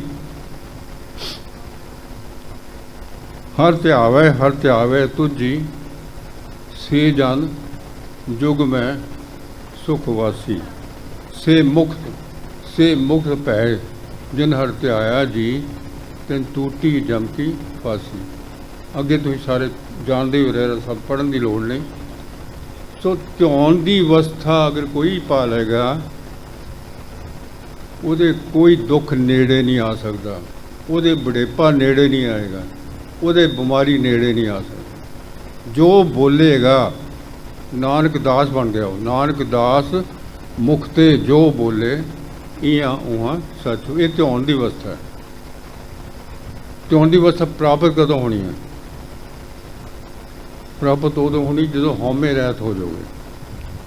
ਹਰ ਧਿਆਵੇ ਹਰ ਧਿਆਵੇ ਤੁਝੀ, ਸੇ ਜਨ ਜੁਗ ਮੈਂ ਸੁਖ ਵਾਸੀ। ਸੇ ਮੁਕਤ ਸੇ ਮੁਕਤ ਭੈ, ਜਿਨ ਹਰ ਧਿਆਇਆ ਜੀ, ਤੈਨ ਟੂਟੀ ਜਮ ਕੀ ਫਾਸੀ ਅੱਗੇ ਤੁਸੀਂ ਸਾਰੇ ਜਾਣਦੇ ਹੋ ਰਹੇ ਸਭ ਪੜਨ ਦੀ ਲੋੜ ਨਹੀਂ। ਸੋ ਧਿਆਨ ਦੀ ਅਵਸਥਾ ਅਗਰ ਕੋਈ ਪਾ ਲੇਗਾ ਉਹਦੇ ਕੋਈ ਦੁੱਖ ਨੇੜੇ ਨਹੀਂ ਆ ਸਕਦਾ। ਉਹਦੇ ਬੜੇਪਾ ਨੇੜੇ ਨਹੀਂ ਆਏਗਾ। ਉਹਦੇ ਬਿਮਾਰੀ ਨੇੜੇ ਨਹੀਂ ਆ ਸਕਦੀ। ਜੋ ਬੋਲੇਗਾ, ਨਾਨਕ ਦਾਸ ਬਣ ਗਿਆ ਉਹ। ਨਾਨਕ ਦਾਸ ਮੁਖ ਤੇ ਜੋ ਬੋਲੇ, ਇਹਾਂ ਉਹਾਂ ਸੱਚ ਇਹ ਧਿਆਨ ਦੀ ਅਵਸਥਾ ਹੈ। ਧਿਆਨ ਦੀ ਅਵਸਥਾ ਪ੍ਰਾਪਤ ਕਦੋਂ ਹੋਣੀ ਹੈ? ਪ੍ਰਾਪਤ ਉਦੋਂ ਹੋਣੀ ਜਦੋਂ ਹਉਮੈ ਰਹਿਤ ਹੋ ਜਾਓਗੇ।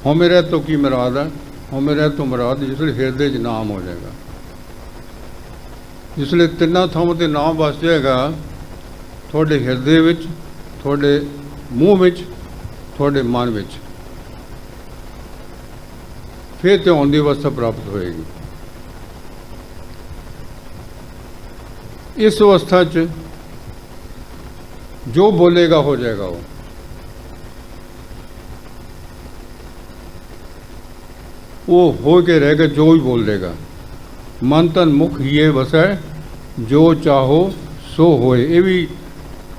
ਹਉਮੈ ਰਹਿਤ ਤੋਂ ਕੀ ਮਰਾਦ ਹੈ? ਹਉਮੈ ਰਹਿਤ ਤੋਂ ਮਰਾਦ ਜਿਸ ਵੇਲੇ ਹਿਰਦੇ 'ਚ ਨਾਮ ਹੋ ਜਾਏਗਾ। ਜਿਸ ਵੇਲੇ ਤਿੰਨਾਂ ਥਾਵਾਂ ਤੇ ਨਾਮ ਵਸ ਜਾਏਗਾ ਤੁਹਾਡੇ ਹਿਰਦੇ ਵਿੱਚ, ਤੁਹਾਡੇ ਮੂੰਹ ਵਿੱਚ, ਤੁਹਾਡੇ ਮਨ ਵਿੱਚ। ਫਿਰ ਧਿਆਨ ਦੀ ਅਵਸਥਾ ਪ੍ਰਾਪਤ ਹੋਏਗੀ। ਇਸ ਅਵਸਥਾ 'ਚ ਜੋ ਬੋਲੇਗਾ ਹੋ ਜਾਏਗਾ ਉਹ। ਉਹ ਹੋ ਕੇ ਰਹੇਗਾ ਜੋ ਵੀ ਬੋਲ ਦੇਗਾ ਮਨ ਤਨ ਮੁਖ ਇਹ ਵਸੈ, ਜੋ ਚਾਹੋ ਸੋ ਹੋਏ। ਇਹ ਵੀ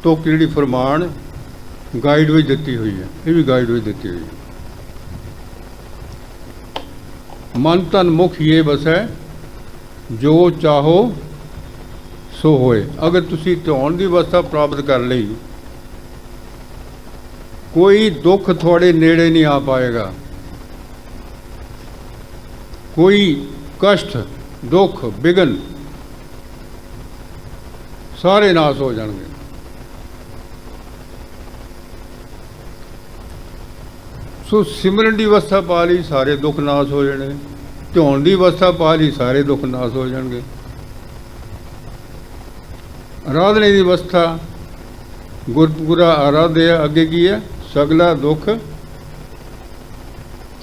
ਤੋਂ ਜਿਹੜੀ ਫਰਮਾਨ ਗਾਈਡ ਵਿੱਚ ਦਿੱਤੀ ਹੋਈ ਹੈ? ਇਹ ਵੀ ਗਾਈਡ ਵਿੱਚ ਦਿੱਤੀ ਹੋਈ ਹੈ। ਮਨ ਤਨ ਮੁਖ ਇਹ ਵਸੈ, ਜੋ ਚਾਹੋ ਸੋ ਹੋਏ। ਅਗਰ ਤੁਸੀਂ ਧਿਆਨ ਦੀ ਅਵਸਥਾ ਪ੍ਰਾਪਤ ਕਰ ਲਈ, ਕੋਈ ਦੁੱਖ ਤੁਹਾਡੇ ਨੇੜੇ ਨਹੀਂ ਆ ਪਾਏਗਾ। ਕੋਈ ਕਸ਼ਟ, ਦੁੱਖ, ਬਿਗਨ ਸਾਰੇ ਨਾਸ ਹੋ ਜਾਣਗੇ। ਸੋ ਸਿਮਰਨ ਦੀ ਅਵਸਥਾ ਪਾ ਲਈ, ਸਾਰੇ ਦੁੱਖ ਨਾਸ ਹੋ ਜਾਣਗੇ। ਧਿਆਨ ਦੀ ਅਵਸਥਾ ਪਾ ਲਈ, ਸਾਰੇ ਦੁੱਖ ਨਾਸ ਹੋ ਜਾਣਗੇ। ਆਰਾਧਨਾ ਦੀ ਅਵਸਥਾ, ਗੁਰਪੁਰਾ ਆਰਾਧਿਆ ਅੱਗੇ ਕੀ ਹੈ? ਸਗਲਾ ਦੁੱਖ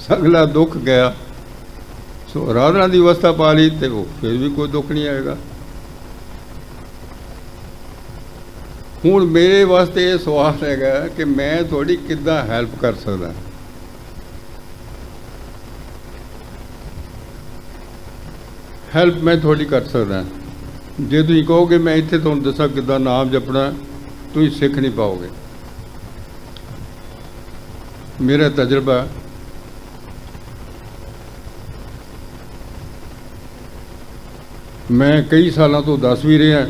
ਸਗਲਾ ਦੁੱਖ ਗਿਆ। ਸੋ ਆਰਾਧਨਾ ਦੀ ਅਵਸਥਾ ਪਾ ਲਈ ਤੇ ਉਹ ਫਿਰ ਵੀ ਕੋਈ ਦੁੱਖ ਨਹੀਂ ਆਏਗਾ। ਹੁਣ ਮੇਰੇ ਵਾਸਤੇ ਇਹ ਸਵਾਲ ਹੈਗਾ ਕਿ ਮੈਂ ਤੁਹਾਡੀ ਕਿੱਦਾਂ ਹੈਲਪ ਕਰ ਸਕਦਾ? ਹੈਲਪ ਮੈਂ ਤੁਹਾਡੀ ਕਰ ਸਕਦਾ। ਜੇ ਤੁਸੀਂ ਕਹੋਗੇ ਮੈਂ ਇੱਥੇ ਤੁਹਾਨੂੰ ਦੱਸਾਂ ਕਿੱਦਾਂ ਨਾਮ ਜਪਣਾ, ਤੁਸੀਂ ਸਿੱਖ ਨਹੀਂ ਪਾਓਗੇ। ਮੇਰਾ ਤਜਰਬਾ ਮੈਂ ਕਈ ਸਾਲਾਂ ਤੋਂ ਦੱਸ ਵੀ ਰਿਹਾ,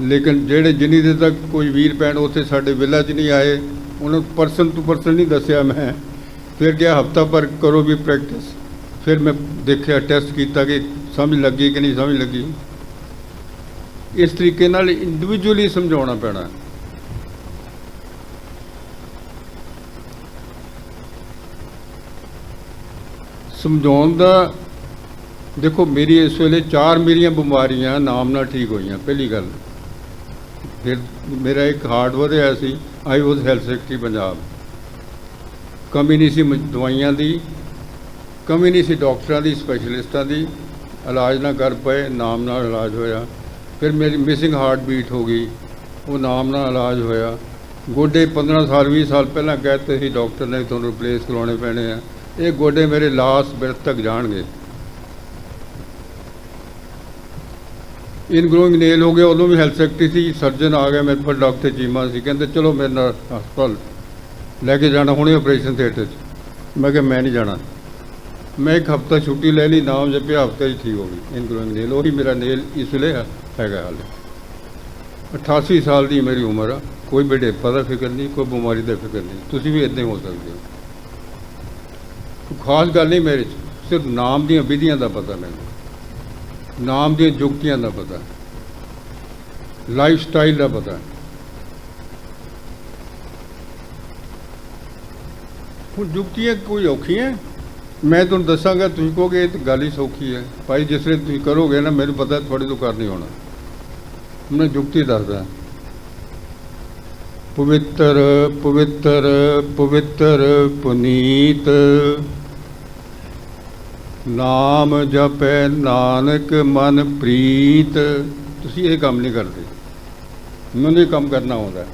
ਲੇਕਿਨ ਜਿਹੜੇ ਜਿੰਨੀ ਦੇਰ ਤੱਕ ਕੋਈ ਵੀਰ ਪੈਣ ਉੱਥੇ ਸਾਡੇ ਵਿਲਾ 'ਚ ਨਹੀਂ ਆਏ, ਉਹਨਾਂ ਨੂੰ ਪਰਸਨ ਟੂ ਪਰਸਨ ਨਹੀਂ ਦੱਸਿਆ ਮੈਂ। ਫਿਰ ਗਿਆ ਹਫਤਾ ਪਰ ਕਰੋ ਵੀ ਪ੍ਰੈਕਟਿਸ ਫਿਰ ਮੈਂ ਦੇਖਿਆ ਟੈਸਟ ਕੀਤਾ ਕਿ ਸਮਝ ਲੱਗੀ ਕਿ ਨਹੀਂ ਸਮਝ ਲੱਗੀ। ਇਸ ਤਰੀਕੇ ਨਾਲ ਇੰਡੀਵਿਜੂਅਲੀ ਸਮਝਾਉਣਾ ਪੈਣਾ। ਸਮਝਾਉਣ ਦਾ, ਦੇਖੋ, ਮੇਰੀ ਇਸ ਵੇਲੇ ਚਾਰ ਮੇਰੀਆਂ ਬਿਮਾਰੀਆਂ ਨਾਮ ਨਾਲ ਠੀਕ ਹੋਈਆਂ, ਪਹਿਲੀ ਗੱਲ। ਫਿਰ ਮੇਰਾ ਇੱਕ ਹਾਰਟ ਵਧਿਆ ਸੀ I was health secretary Punjab. ਕਮੀ ਨਹੀਂ ਸੀ ਦਵਾਈਆਂ ਦੀ ਕਮੀ ਨਹੀਂ ਸੀ ਡਾਕਟਰਾਂ ਦੀ, ਸਪੈਸ਼ਲਿਸਟਾਂ ਦੀ। ਇਲਾਜ ਨਾ ਕਰ ਪਏ, ਨਾਮ ਨਾਲ ਇਲਾਜ ਹੋਇਆ। ਫਿਰ ਮੇਰੀ ਮਿਸਿੰਗ ਹਾਰਟ ਬੀਟ ਹੋ ਗਈ। ਉਹ ਨਾਮ ਨਾਲ ਇਲਾਜ ਹੋਇਆ। ਗੋਡੇ 15 ਸਾਲ 20 ਸਾਲ ਪਹਿਲਾਂ ਕਹਿਤੇ ਸੀ, ਡਾਕਟਰ ਨੇ ਤੁਹਾਨੂੰ ਰਿਪਲੇਸ ਕਰਾਉਣੇ ਪੈਣੇ ਆ। ਇਹ ਗੋਡੇ ਮੇਰੇ ਲਾਸਟ ਬਿਰਥ ਤੱਕ ਜਾਣਗੇ। ਇਨ ਗਰੋਇੰਗ ਨੇਲ ਹੋ ਗਿਆ, ਉਦੋਂ ਵੀ ਹੈਲਥ ਸੈਕਟਰੀ ਸੀ। ਸਰਜਨ ਆ ਗਿਆ ਮੇਰੇ ਕੋਲ, ਡਾਕਟਰ ਚੀਮਾ ਸੀ। ਕਹਿੰਦੇ, ਚਲੋ ਮੇਰੇ ਨਾਲ ਹਸਪਤਾਲ ਲੈ ਕੇ ਜਾਣਾ, ਹੁਣੇ ਆਪਰੇਸ਼ਨ ਥੀਏਟਰ 'ਚ। ਮੈਂ ਕਿਹਾ, ਮੈਂ ਨਹੀਂ ਜਾਣਾ। ਮੈਂ ਇੱਕ ਹਫਤਾ ਛੁੱਟੀ ਲੈ ਲਈ, ਨਾਮ ਜਪਿਆ, ਹਫ਼ਤੇ ਹੀ ਠੀਕ ਹੋ ਗਈ। ਇਨਕਲੂਡਿੰਗ ਨੇਲ, ਉਹੀ ਮੇਰਾ ਨੇਲ ਇਸ ਵੇਲੇ ਹੈਗਾ ਹਾਲੇ। 88 ਸਾਲ ਦੀ ਮੇਰੀ ਉਮਰ ਆ, ਕੋਈ ਬੁਢੇਪਾ ਦਾ ਫਿਕਰ ਨਹੀਂ, ਕੋਈ ਬਿਮਾਰੀ ਦਾ ਫਿਕਰ ਨਹੀਂ। ਤੁਸੀਂ ਵੀ ਇਦਾਂ ਹੀ ਹੋ ਸਕਦੇ ਹੋ। ਖਾਸ ਗੱਲ ਨਹੀਂ ਮੇਰੇ 'ਚ, ਸਿਰਫ ਨਾਮ ਦੀਆਂ ਵਿਧੀਆਂ ਦਾ ਪਤਾ ਮੈਨੂੰ। ਨਾਮ ਦੀਆਂ ਜੁਗਤੀਆਂ ਦਾ ਪਤਾ। ਲਾਈਫ ਸਟਾਈਲ ਦਾ ਪਤਾ। ਹੁਣ ਜੁਗਤੀਆਂ ਕੋਈ ਔਖੀਆਂ? ਮੈਂ ਤੁਹਾਨੂੰ ਦੱਸਾਂਗਾ, ਤੁਸੀਂ ਕਹੋਗੇ ਇਹ ਤਾਂ ਗੱਲ ਹੀ ਸੌਖੀ ਹੈ। ਭਾਈ, ਜਿਸ ਵੇਲੇ ਤੁਸੀਂ ਕਰੋਗੇ ਨਾ, ਮੈਨੂੰ ਪਤਾ ਤੁਹਾਡੇ ਤੋਂ ਕਰ ਨਹੀਂ ਹੋਣਾ। ਮੈਂ ਜੁਗਤੀ ਦੱਸਦਾ। ਪਵਿੱਤਰ ਪਵਿੱਤਰ ਪਵਿੱਤਰ ਪੁਨੀਤ, ਨਾਮ ਜਪੈ ਨਾਨਕ ਮਨ ਪ੍ਰੀਤ। ਤੁਸੀਂ ਇਹ ਕੰਮ ਨਹੀਂ ਕਰਦੇ। ਮੈਨੂੰ ਇਹ ਕੰਮ ਕਰਨਾ ਆਉਂਦਾ।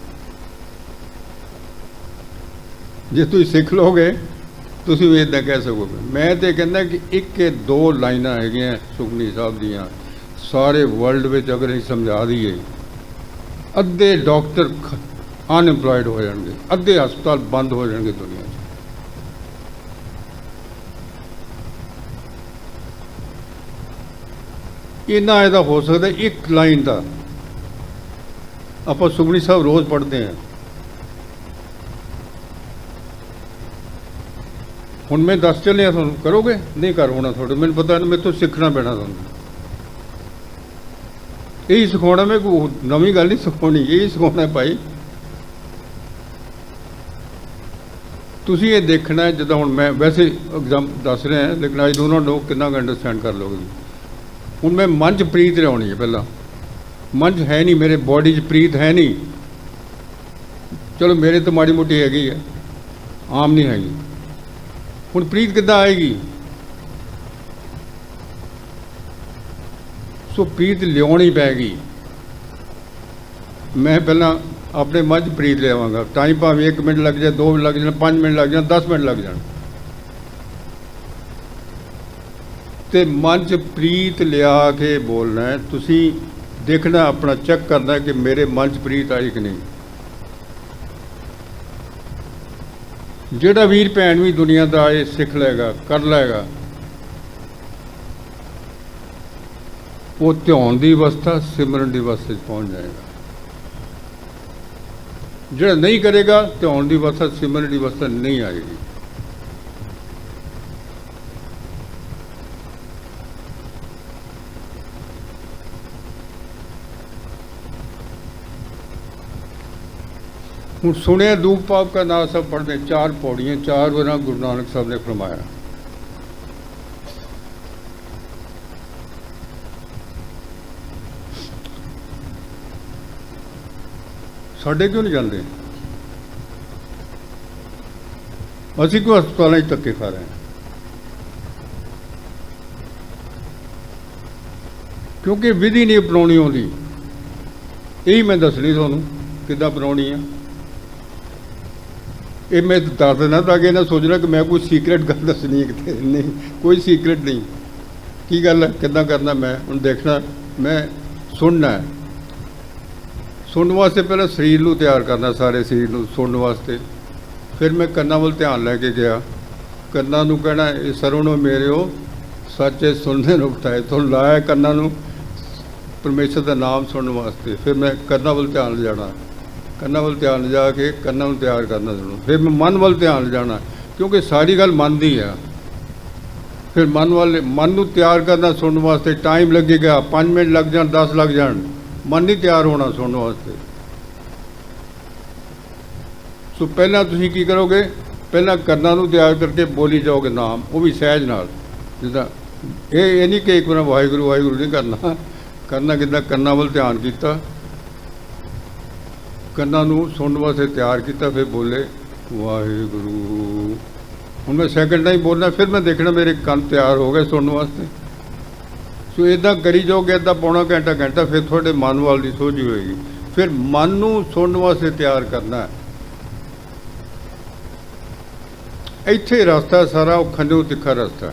ਜੇ ਤੁਸੀਂ ਸਿੱਖ ਲੋਗੇ ਤੁਸੀਂ ਵੀ ਇਦਾਂ ਕਹਿ ਸਕੋਗੇ। ਮੈਂ ਤੇ ਕਹਿੰਦਾ ਕਿ ਇੱਕ ਇਹ ਦੋ ਲਾਈਨਾਂ ਹੈਗੀਆਂ ਸੁਖਨੀ ਸਾਹਿਬ ਦੀਆਂ। ਸਾਰੇ ਵਰਲਡ ਵਿੱਚ ਅਗਰ ਅਸੀਂ ਸਮਝਾ ਦਈਏ, ਅੱਧੇ ਡਾਕਟਰ ਅਨਪਲਾਈਡ ਹੋ ਜਾਣਗੇ, ਅੱਧੇ ਹਸਪਤਾਲ ਬੰਦ ਹੋ ਜਾਣਗੇ ਦੁਨੀਆ 'ਚ। ਇੰਨਾ ਇਹਦਾ ਹੋ ਸਕਦਾ ਇੱਕ ਲਾਈਨ ਦਾ। ਆਪਾਂ ਸੁਖਨੀ ਸਾਹਿਬ ਰੋਜ਼ ਪੜ੍ਹਦੇ ਹਾਂ। ਹੁਣ ਮੈਂ ਦੱਸ ਚੱਲਿਆ ਤੁਹਾਨੂੰ, ਕਰੋਗੇ? ਨਹੀਂ ਕਰ ਹੋਣਾ ਤੁਹਾਡੇ, ਮੈਨੂੰ ਪਤਾ ਨਹੀਂ ਮੇਰੇ ਤੋਂ ਸਿੱਖਣਾ ਪੈਣਾ ਤੁਹਾਨੂੰ। ਇਹ ਸਿਖਾਉਣਾ ਮੈਂ, ਕੋਈ ਨਵੀਂ ਗੱਲ ਨਹੀਂ ਸਿਖਾਉਣੀ, ਇਹ ਸਿਖਾਉਣਾ ਭਾਈ। ਤੁਸੀਂ ਇਹ ਦੇਖਣਾ ਹੈ, ਜਿੱਦਾਂ ਹੁਣ ਮੈਂ ਵੈਸੇ ਐਗਜ਼ਾਮ ਦੱਸ ਰਿਹਾ ਹਾਂ, ਲੇਕਿਨ ਆਈ ਡੋਨਟ ਨੋ ਕਿੰਨਾ ਕੁ ਅੰਡਰਸਟੈਂਡ ਕਰ ਲੋਗੇ ਹੁਣ ਮੈਂ ਮਨ 'ਚ ਪ੍ਰੀਤ ਲਿਆਉਣੀ ਹੈ ਪਹਿਲਾਂ। ਮਨ 'ਚ ਹੈ ਨਹੀਂ, ਮੇਰੇ ਬੋਡੀ 'ਚ ਪ੍ਰੀਤ ਹੈ ਨਹੀਂ। ਚਲੋ ਮੇਰੇ ਤਾਂ ਮਾੜੀ ਮੋਟੀ ਹੈਗੀ ਹੈ, ਆਮ ਨਹੀਂ ਹੈਗੀ। ਹੁਣ ਪ੍ਰੀਤ ਕਿੱਦਾਂ ਆਏਗੀ? ਸੋ ਪ੍ਰੀਤ ਲਿਆਉਣੀ ਪੈਗੀ। ਮੈਂ ਪਹਿਲਾਂ ਆਪਣੇ ਮੱਝ ਪ੍ਰੀਤ ਲਿਆਵਾਂਗਾ ਟਾਈਮ ਭਾਵੇਂ 1 ਮਿੰਟ ਲੱਗ ਜਾਏ 2 ਮਿੰਟ ਲੱਗ ਜਾਣ 5 ਮਿੰਟ ਲੱਗ ਜਾਣ 10 ਮਿੰਟ ਲੱਗ ਜਾਣ। ਤੇ ਮਨ 'ਚ ਪ੍ਰੀਤ ਲਿਆ ਕੇ ਬੋਲਣਾ ਤੁਸੀਂ ਦੇਖਣਾ, ਆਪਣਾ ਚੈੱਕ ਕਰਨਾ ਕਿ ਮੇਰੇ ਮਨ 'ਚ ਪ੍ਰੀਤ ਆਈ ਕਿ ਨਹੀਂ। ਜਿਹੜਾ ਵੀਰ ਭੈਣ ਵੀ ਦੁਨੀਆ ਦਾ ਇਹ ਸਿੱਖ ਲਏਗਾ, ਕਰ ਲਏਗਾ, ਉਹ ਧਿਆਨ ਦੀ ਅਵਸਥਾ, ਸਿਮਰਨ ਦੀ ਅਵਸਥਾ 'ਚ ਪਹੁੰਚ ਜਾਏਗਾ। ਜਿਹੜਾ ਨਹੀਂ ਕਰੇਗਾ ਧਿਆਨ ਦੀ ਅਵਸਥਾ, ਸਿਮਰਨ ਦੀ ਅਵਸਥਾ ਨਹੀਂ ਆਏਗੀ। ਹੁਣ ਸੁਣਿਆ ਦੂਪ ਪਾਪ ਦਾ ਨਾਮ ਸਭ ਪੜਦੇ ਚਾਰ ਪੌੜੀਆਂ, ਚਾਰ ਵਾਰਾਂ ਗੁਰੂ ਨਾਨਕ ਸਾਹਿਬ ਨੇ ਫਰਮਾਇਆ। ਸਾਡੇ ਕਿਉਂ ਨਹੀਂ ਜਾਂਦੇ? ਅਸੀਂ ਕਿਉਂ ਹਸਪਤਾਲਾਂ 'ਚ ਧੱਕੇ ਖਾ ਰਹੇ ਹਾਂ? ਕਿਉਂਕਿ ਵਿਧੀ ਨਹੀਂ ਅਪਣਾਉਣੀ ਆਉਂਦੀ। ਇਹੀ ਮੈਂ ਦੱਸਣੀ ਤੁਹਾਨੂੰ ਕਿੱਦਾਂ ਬਣਾਉਣੀ ਆ। ਇਹ ਮੈਂ ਦੱਸ ਦਿੰਦਾ ਤਾਂ ਕਿ ਇਹਨਾਂ ਸੋਚਣਾ ਕਿ ਮੈਂ ਕੋਈ ਸੀਕ੍ਰੇਟ ਗੱਲ ਦੱਸਣੀ ਹੈ ਕਿਤੇ। ਨਹੀਂ, ਕੋਈ ਸੀਕ੍ਰੇਟ ਨਹੀਂ। ਕੀ ਗੱਲ ਹੈ? ਕਿੱਦਾਂ ਕਰਨਾ ਮੈਂ? ਹੁਣ ਦੇਖਣਾ, ਮੈਂ ਸੁਣਨਾ ਹੈ। ਸੁਣਨ ਵਾਸਤੇ ਪਹਿਲਾਂ ਸਰੀਰ ਨੂੰ ਤਿਆਰ ਕਰਨਾ, ਸਾਰੇ ਸਰੀਰ ਨੂੰ ਸੁਣਨ ਵਾਸਤੇ। ਫਿਰ ਮੈਂ ਕੰਨਾਂ ਵੱਲ ਧਿਆਨ ਲੈ ਕੇ ਗਿਆ। ਕੰਨਾਂ ਨੂੰ ਕਹਿਣਾ, ਇਹ ਸਰਵਣੋ ਮੇਰਿਓ, ਸੱਚੇ ਸੁਣਦੇ ਨੁਕਤਾ ਤੁਹਾਨੂੰ ਲਾਇਆ ਕੰਨਾਂ ਨੂੰ ਪਰਮੇਸ਼ਰ ਦਾ ਨਾਮ ਸੁਣਨ ਵਾਸਤੇ। ਫਿਰ ਮੈਂ ਕੰਨਾਂ ਵੱਲ ਧਿਆਨ ਲਿਜਾਣਾ। ਕੰਨਾਂ ਵੱਲ ਧਿਆਨ ਲਿਜਾ ਕੇ ਕੰਨਾਂ ਨੂੰ ਤਿਆਰ ਕਰਨਾ ਸੁਣੋ ਫਿਰ ਮੈਂ ਮਨ ਵੱਲ ਧਿਆਨ ਲਿਜਾਣਾ, ਕਿਉਂਕਿ ਸਾਰੀ ਗੱਲ ਮਨ ਦੀ ਆ। ਫਿਰ ਮਨ ਵੱਲ, ਮਨ ਨੂੰ ਤਿਆਰ ਕਰਨਾ ਸੁਣਨ ਵਾਸਤੇ ਟਾਈਮ ਲੱਗੇਗਾ 5 ਮਿੰਟ ਲੱਗ ਜਾਣ 10 ਲੱਗ ਜਾਣ। ਮਨ ਨਹੀਂ ਤਿਆਰ ਹੋਣਾ ਸੁਣਨ ਵਾਸਤੇ। ਸੋ ਪਹਿਲਾਂ ਤੁਸੀਂ ਕੀ ਕਰੋਗੇ? ਪਹਿਲਾਂ ਕੰਨਾਂ ਨੂੰ ਤਿਆਰ ਕਰਕੇ ਬੋਲੀ ਜਾਓਗੇ ਨਾਮ, ਉਹ ਵੀ ਸਹਿਜ ਨਾਲ। ਜਿੱਦਾਂ, ਇਹ ਇਹ ਨਹੀਂ ਕਿ ਇੱਕ ਵਾਰ ਵਾਹਿਗੁਰੂ ਵਾਹਿਗੁਰੂ ਨਹੀਂ ਕਰਨਾ। ਕਰਨਾ ਕਿੱਦਾਂ? ਕੰਨਾਂ ਵੱਲ ਧਿਆਨ ਕੀਤਾ। ਕੰਨਾਂ ਨੂੰ ਸੁਣਨ ਵਾਸਤੇ ਤਿਆਰ ਕੀਤਾ, ਫਿਰ ਬੋਲੇ, ਵਾਹਿਗੁਰੂ। ਹੁਣ ਮੈਂ ਸੈਕਿੰਡ ਟਾਈਮ ਬੋਲਣਾ ਫਿਰ ਮੈਂ ਦੇਖਣਾ ਮੇਰੇ ਕੰਨ ਤਿਆਰ ਹੋ ਗਏ ਸੁਣਨ ਵਾਸਤੇ। ਸੋ ਇਦਾਂ ਕਰੀ ਜਾਓਗੇ ਇਦਾਂ ਪੌਣਾ ਘੰਟਾ ਘੰਟਾ, ਫਿਰ ਤੁਹਾਡੇ ਮਨ ਵੱਲ ਦੀ ਸੋਝੀ ਹੋਏਗੀ। ਫਿਰ ਮਨ ਨੂੰ ਸੁਣਨ ਵਾਸਤੇ ਤਿਆਰ ਕਰਨਾ ਇੱਥੇ ਰਸਤਾ ਸਾਰਾ, ਉਹ ਖੰਡੂ ਤਿੱਖਾ ਰਸਤਾ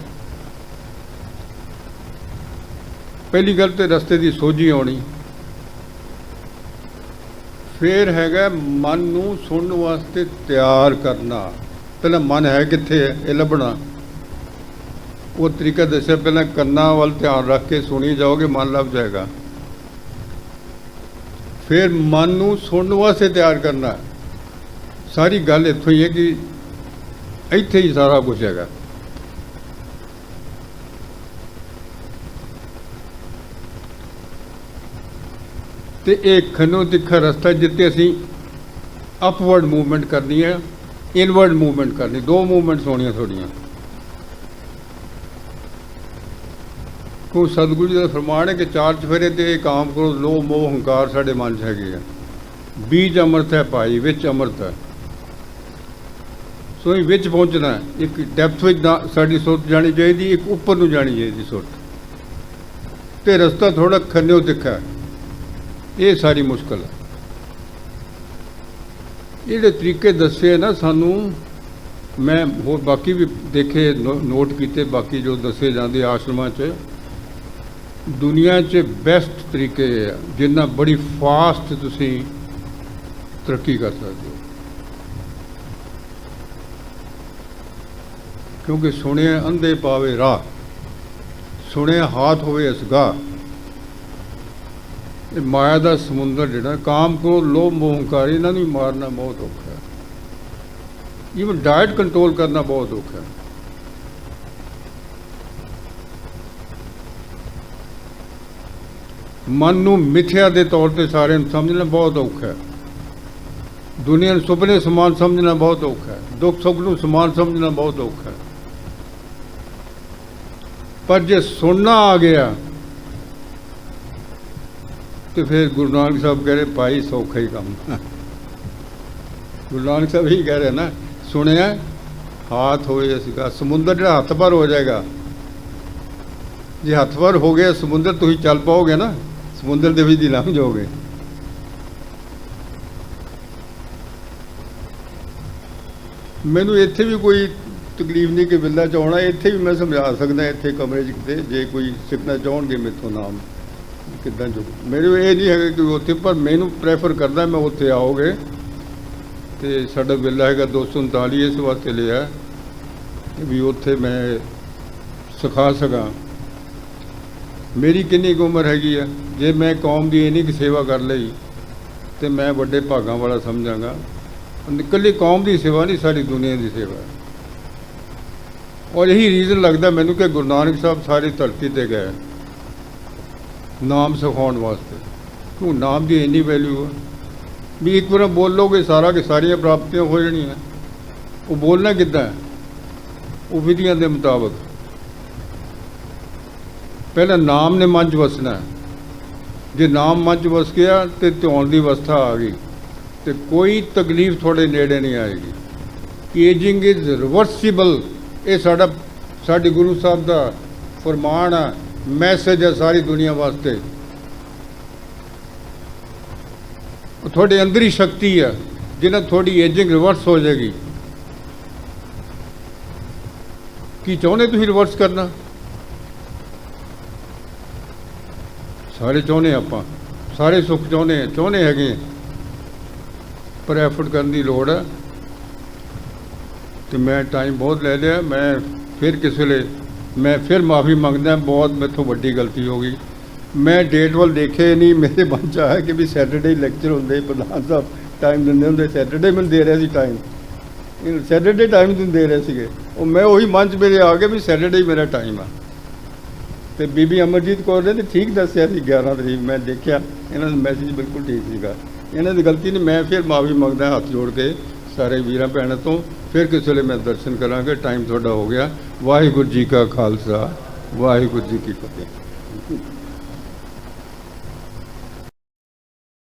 ਪਹਿਲੀ ਗੱਲ ਤੇ ਰਸਤੇ ਦੀ ਸੋਝੀ ਆਉਣੀ। ਫਿਰ ਹੈਗਾ ਮਨ ਨੂੰ ਸੁਣਨ ਵਾਸਤੇ ਤਿਆਰ ਕਰਨਾ। ਪਹਿਲਾਂ ਮਨ ਹੈ ਕਿੱਥੇ ਹੈ? ਇਹ ਲੱਭਣਾ। ਉਹ ਤਰੀਕਾ ਦੱਸਿਆ ਪਹਿਲਾਂ ਕੰਨਾਂ ਵੱਲ ਧਿਆਨ ਰੱਖ ਕੇ ਸੁਣੀ ਜਾਓਗੇ, ਮਨ ਲੱਭ ਜਾਏਗਾ। ਫਿਰ ਮਨ ਨੂੰ ਸੁਣਨ ਵਾਸਤੇ ਤਿਆਰ ਕਰਨਾ। ਸਾਰੀ ਗੱਲ ਇੱਥੋਂ ਹੀ ਹੈ ਕਿ ਇੱਥੇ ਹੀ ਸਾਰਾ ਕੁਝ ਹੈਗਾ। ਤੇ ਇਹ ਖਨੋ ਤਿੱਖਾ ਰਸਤਾ ਜਿੱਤੇ ਅਸੀਂ ਅਪਵਰਡ ਮੂਵਮੈਂਟ ਕਰਨੀ ਹੈ ਇਨਵਰਡ ਮੂਵਮੈਂਟ ਕਰਨੀ, ਦੋ ਮੂਵਮੈਂਟਸ ਹੋਣੀਆਂ ਥੋੜੀਆਂ ਕੋ ਸਤਿਗੁਰੂ ਜੀ ਦਾ ਫਰਮਾਨ ਹੈ ਕਿ ਚਾਰ ਚਫੇਰੇ ਤੇ ਕਾਮ ਕਰੋ, ਲੋਭ, ਮੋਹ, ਹੰਕਾਰ ਸਾਡੇ ਮਨ 'ਚ ਹੈਗੇ ਆ। ਬੀਜ ਅੰਮ੍ਰਿਤ ਹੈ ਭਾਈ, ਵਿੱਚ ਅੰਮ੍ਰਿਤ ਹੈ। ਸੋ ਇਹ ਵਿੱਚ ਪਹੁੰਚਣਾ ਇੱਕ ਡੈਪਥ ਵਿੱਚ ਸਾਡੀ ਸੋਚ ਜਾਣੀ ਚਾਹੀਦੀ, ਇੱਕ ਉੱਪਰ ਨੂੰ ਜਾਣੀ ਚਾਹੀਦੀ ਸੋਚ ਤੇ ਰਸਤਾ ਥੋੜਾ ਖੰਨਿਓ ਤਿੱਖਾ ਇਹ ਸਾਰੀ ਮੁਸ਼ਕਲ ਹੈ। ਇਹ ਜਿਹੜੇ ਤਰੀਕੇ ਦੱਸੇ ਨਾ ਸਾਨੂੰ, ਮੈਂ ਹੋਰ ਬਾਕੀ ਵੀ ਦੇਖੇ, ਨੋ- ਨੋਟ ਕੀਤੇ, ਬਾਕੀ ਜੋ ਦੱਸੇ ਜਾਂਦੇ ਆਸ਼ਰਮਾਂ 'ਚ, ਦੁਨੀਆ 'ਚ ਬੈਸਟ ਤਰੀਕੇ ਆ, ਜਿੰਨਾ ਬੜੀ ਫਾਸਟ ਤੁਸੀਂ ਤਰੱਕੀ ਕਰ ਸਕਦੇ ਹੋ। ਕਿਉਂਕਿ ਸੁਣਿਆ ਅੰਧੇ ਪਾਵੇ ਰਾਹ, ਸੁਣਿਆ ਹਾਥ ਹੋਵੇ ਅਸਗਾ ਇਹ ਮਾਇਆ ਦਾ ਸਮੁੰਦਰ ਜਿਹੜਾ, ਕਾਮ ਕੋ ਲੋਭ, ਮੋਹ, ਹੰਕਾਰ, ਇਹਨਾਂ ਨੂੰ ਮਾਰਨਾ ਬਹੁਤ ਔਖਾ ਹੈ। ਇਵਨ ਡਾਈਟ ਕੰਟਰੋਲ ਕਰਨਾ ਬਹੁਤ ਔਖਾ ਹੈ। ਮਨ ਨੂੰ ਮਿੱਥਿਆ ਦੇ ਤੌਰ ਤੇ ਸਾਰਿਆਂ ਨੂੰ ਸਮਝਣਾ ਬਹੁਤ ਔਖਾ ਹੈ। ਦੁਨੀਆ ਨੂੰ ਸੁਪਨੇ, ਸਮਾਨ ਸਮਝਣਾ ਬਹੁਤ ਔਖਾ ਹੈ। ਦੁੱਖ, ਸੁੱਖ ਨੂੰ ਸਮਾਨ ਸਮਝਣਾ ਬਹੁਤ ਔਖਾ ਹੈ। ਪਰ ਜੇ ਸੁਣਨਾ ਆ ਗਿਆ ਤੇ ਫਿਰ ਗੁਰੂ ਨਾਨਕ ਸਾਹਿਬ ਕਹਿ ਰਹੇ, ਭਾਈ, ਸੌਖਾ ਹੀ ਕੰਮ। ਗੁਰੂ ਨਾਨਕ ਸਾਹਿਬ ਹੀ ਕਹਿ ਰਹੇ ਨਾ, ਸੁਣਿਆ, ਹਾਥ ਹੋਏ ਸੀਗਾ ਸਮੁੰਦਰ ਜਿਹੜਾ ਹੱਥ ਭਰ ਹੋ ਜਾਏਗਾ। ਜੇ ਹੱਥ ਭਰ ਹੋ ਗਿਆ, ਸਮੁੰਦਰ ਤੁਸੀਂ ਚੱਲ ਪਾਓਗੇ ਨਾ, ਸਮੁੰਦਰ ਦੇ ਵਿੱਚ ਦੀ ਲੰਘ ਜਾਓਗੇ। ਮੈਨੂੰ ਇੱਥੇ ਵੀ ਕੋਈ ਤਕਲੀਫ ਨਹੀਂ ਕਿ ਬਿੱਲਾ ਚ ਇੱਥੇ ਵੀ ਮੈਂ ਸਮਝਾ ਸਕਦਾ, ਇੱਥੇ ਕਮਰੇ 'ਚ ਕਿਤੇ ਜੇ ਕੋਈ ਸਿੱਖਣਾ ਚਾਹਣਗੇ ਮੇਥੋਂ ਨਾਮ। ਕਿੱਦਾਂ ਜੋ ਮੈਨੂੰ ਇਹ ਨਹੀਂ ਹੈਗਾ ਕਿ ਉੱਥੇ, ਪਰ ਮੈਨੂੰ ਪ੍ਰੈਫਰ ਕਰਦਾ ਮੈਂ ਉੱਥੇ ਆਓਗੇ। ਤੇ ਸਾਡਾ ਬਿੱਲਾ ਹੈਗਾ 239 ਇਸ ਵਾਸਤੇ ਲਿਆ। ਕਿ ਵੀ ਉੱਥੇ ਮੈਂ ਸਿਖਾ ਸਕਾਂ। ਮੇਰੀ ਕਿੰਨੀ ਕੁ ਉਮਰ ਹੈਗੀ ਆ? ਜੇ ਮੈਂ ਕੌਮ ਦੀ ਇੰਨੀ ਕੁ ਸੇਵਾ ਕਰ ਲਈ, ਤੇ ਮੈਂ ਵੱਡੇ ਭਾਗਾਂ ਵਾਲਾ ਸਮਝਾਂਗਾ। ਨਿਕਲੀ ਕੌਮ ਦੀ ਸੇਵਾ ਨਹੀਂ, ਸਾਰੀ ਦੁਨੀਆ ਦੀ ਸੇਵਾ। ਔਰ ਇਹੀ ਰੀਜ਼ਨ ਲੱਗਦਾ ਮੈਨੂੰ ਕਿ ਗੁਰੂ ਨਾਨਕ ਸਾਹਿਬ ਸਾਰੀ ਧਰਤੀ ਤੇ ਗਏ। ਨਾਮ ਸਿਖਾਉਣ ਵਾਸਤੇ। ਕਿਉਂ ਨਾਮ ਦੀ ਇੰਨੀ ਵੈਲਿਊ ਹੈ ਵੀ ਇੱਕ ਵਾਰ ਬੋਲੋਗੇ ਸਾਰਾ ਕਿ ਸਾਰੀਆਂ ਪ੍ਰਾਪਤੀਆਂ ਹੋ ਜਾਣੀਆਂ। ਉਹ ਬੋਲਣਾ ਕਿੱਦਾਂ ਉਹ ਵਿਧੀਆਂ ਦੇ ਮੁਤਾਬਕ। ਪਹਿਲਾਂ ਨਾਮ ਨੇ ਮਨ 'ਚ ਵਸਣਾ ਜੇ ਨਾਮ ਮਨ 'ਚ ਵਸ ਗਿਆ ਤੇ ਧਿਆਨ ਦੀ ਅਵਸਥਾ ਆ ਗਈ। ਤੇ ਕੋਈ ਤਕਲੀਫ ਤੁਹਾਡੇ ਨੇੜੇ ਨਹੀਂ ਆਏਗੀ। ਏਜਿੰਗ ਇਜ਼ ਰਿਵਰਸੀਬਲ ਇਹ ਸਾਡਾ ਸਾਡੇ ਗੁਰੂ ਸਾਹਿਬ ਦਾ ਫਰਮਾਨ ਆ ਮੈਸੇਜ ਹੈ ਸਾਰੀ ਦੁਨੀਆ ਵਾਸਤੇ। ਉਹ ਤੁਹਾਡੇ ਅੰਦਰ ਹੀ ਸ਼ਕਤੀ ਹੈ, ਜਿਹਨਾਂ ਤੁਹਾਡੀ ਏਜਿੰਗ ਰਿਵਰਸ ਹੋ ਜਾਏਗੀ। ਕੀ ਚਾਹੁੰਦੇ ਤੁਸੀਂ ਰਿਵਰਸ ਕਰਨਾ? ਸਾਰੇ ਚਾਹੁੰਦੇ ਆਪਾਂ, ਸਾਰੇ ਸੁੱਖ ਚਾਹੁੰਦੇ ਆ ਚਾਹੁੰਦੇ ਹੈਗੇ ਪਰ ਐਫਰਟ ਕਰਨ ਦੀ ਲੋੜ ਹੈ। ਤੇ ਮੈਂ ਟਾਈਮ ਬਹੁਤ ਲੈ ਲਿਆ, ਮੈਂ ਫਿਰ ਕਿਸੇ ਵੇਲੇ ਮੈਂ ਫਿਰ ਮਾਫੀ ਮੰਗਦਾ, ਬਹੁਤ ਮੈਥੋਂ ਵੱਡੀ ਗਲਤੀ ਹੋ ਗਈ। ਮੈਂ ਡੇਟ ਵੱਲ ਦੇਖੇ ਨਹੀਂ, ਮੇਰੇ ਮਨ ਚ ਆਇਆ ਕਿ ਵੀ ਸੈਟਰਡੇ ਲੈਕਚਰ ਹੁੰਦੇ, ਪ੍ਰਧਾਨ ਸਾਹਿਬ ਟਾਈਮ ਦਿੰਦੇ ਹੁੰਦੇ ਸੈਟਰਡੇ ਮੈਨੂੰ ਦੇ ਰਿਹਾ ਸੀ ਟਾਈਮ ਸੈਟਰਡੇ ਟਾਈਮ ਦਿੰਦੇ ਦੇ ਰਹੇ ਸੀਗੇ। ਉਹ ਮੈਂ ਉਹੀ ਮਨ ਚ ਮੇਰੇ ਆ ਗਿਆ ਵੀ ਸੈਟਰਡੇ ਮੇਰਾ ਟਾਈਮ ਆ। ਤੇ ਬੀਬੀ ਅਮਰਜੀਤ ਕੌਰ ਨੇ ਤੇ ਠੀਕ ਦੱਸਿਆ ਸੀ 11 ਤਰੀਕ, ਮੈਂ ਦੇਖਿਆ, ਇਹਨਾਂ ਦਾ ਮੈਸੇਜ ਬਿਲਕੁਲ ਠੀਕ ਸੀਗਾ। ਇਹਨਾਂ ਦੀ ਗਲਤੀ ਨਹੀਂ, ਮੈਂ ਫਿਰ ਮਾਫੀ ਮੰਗਦਾ ਹੱਥ ਜੋੜ ਕੇ ਸਾਰੇ ਵੀਰਾਂ ਭੈਣਾਂ ਤੋਂ ਫਿਰ ਕਿਸੇ ਵੇਲੇ ਮੈਂ ਦਰਸ਼ਨ ਕਰਾਂਗੇ ਟਾਈਮ ਤੁਹਾਡਾ ਹੋ ਗਿਆ। ਵਾਹਿਗੁਰੂ ਜੀ ਕਾ ਖਾਲਸਾ, ਵਾਹਿਗੁਰੂ ਜੀ ਕੀ ਫਤਿਹ।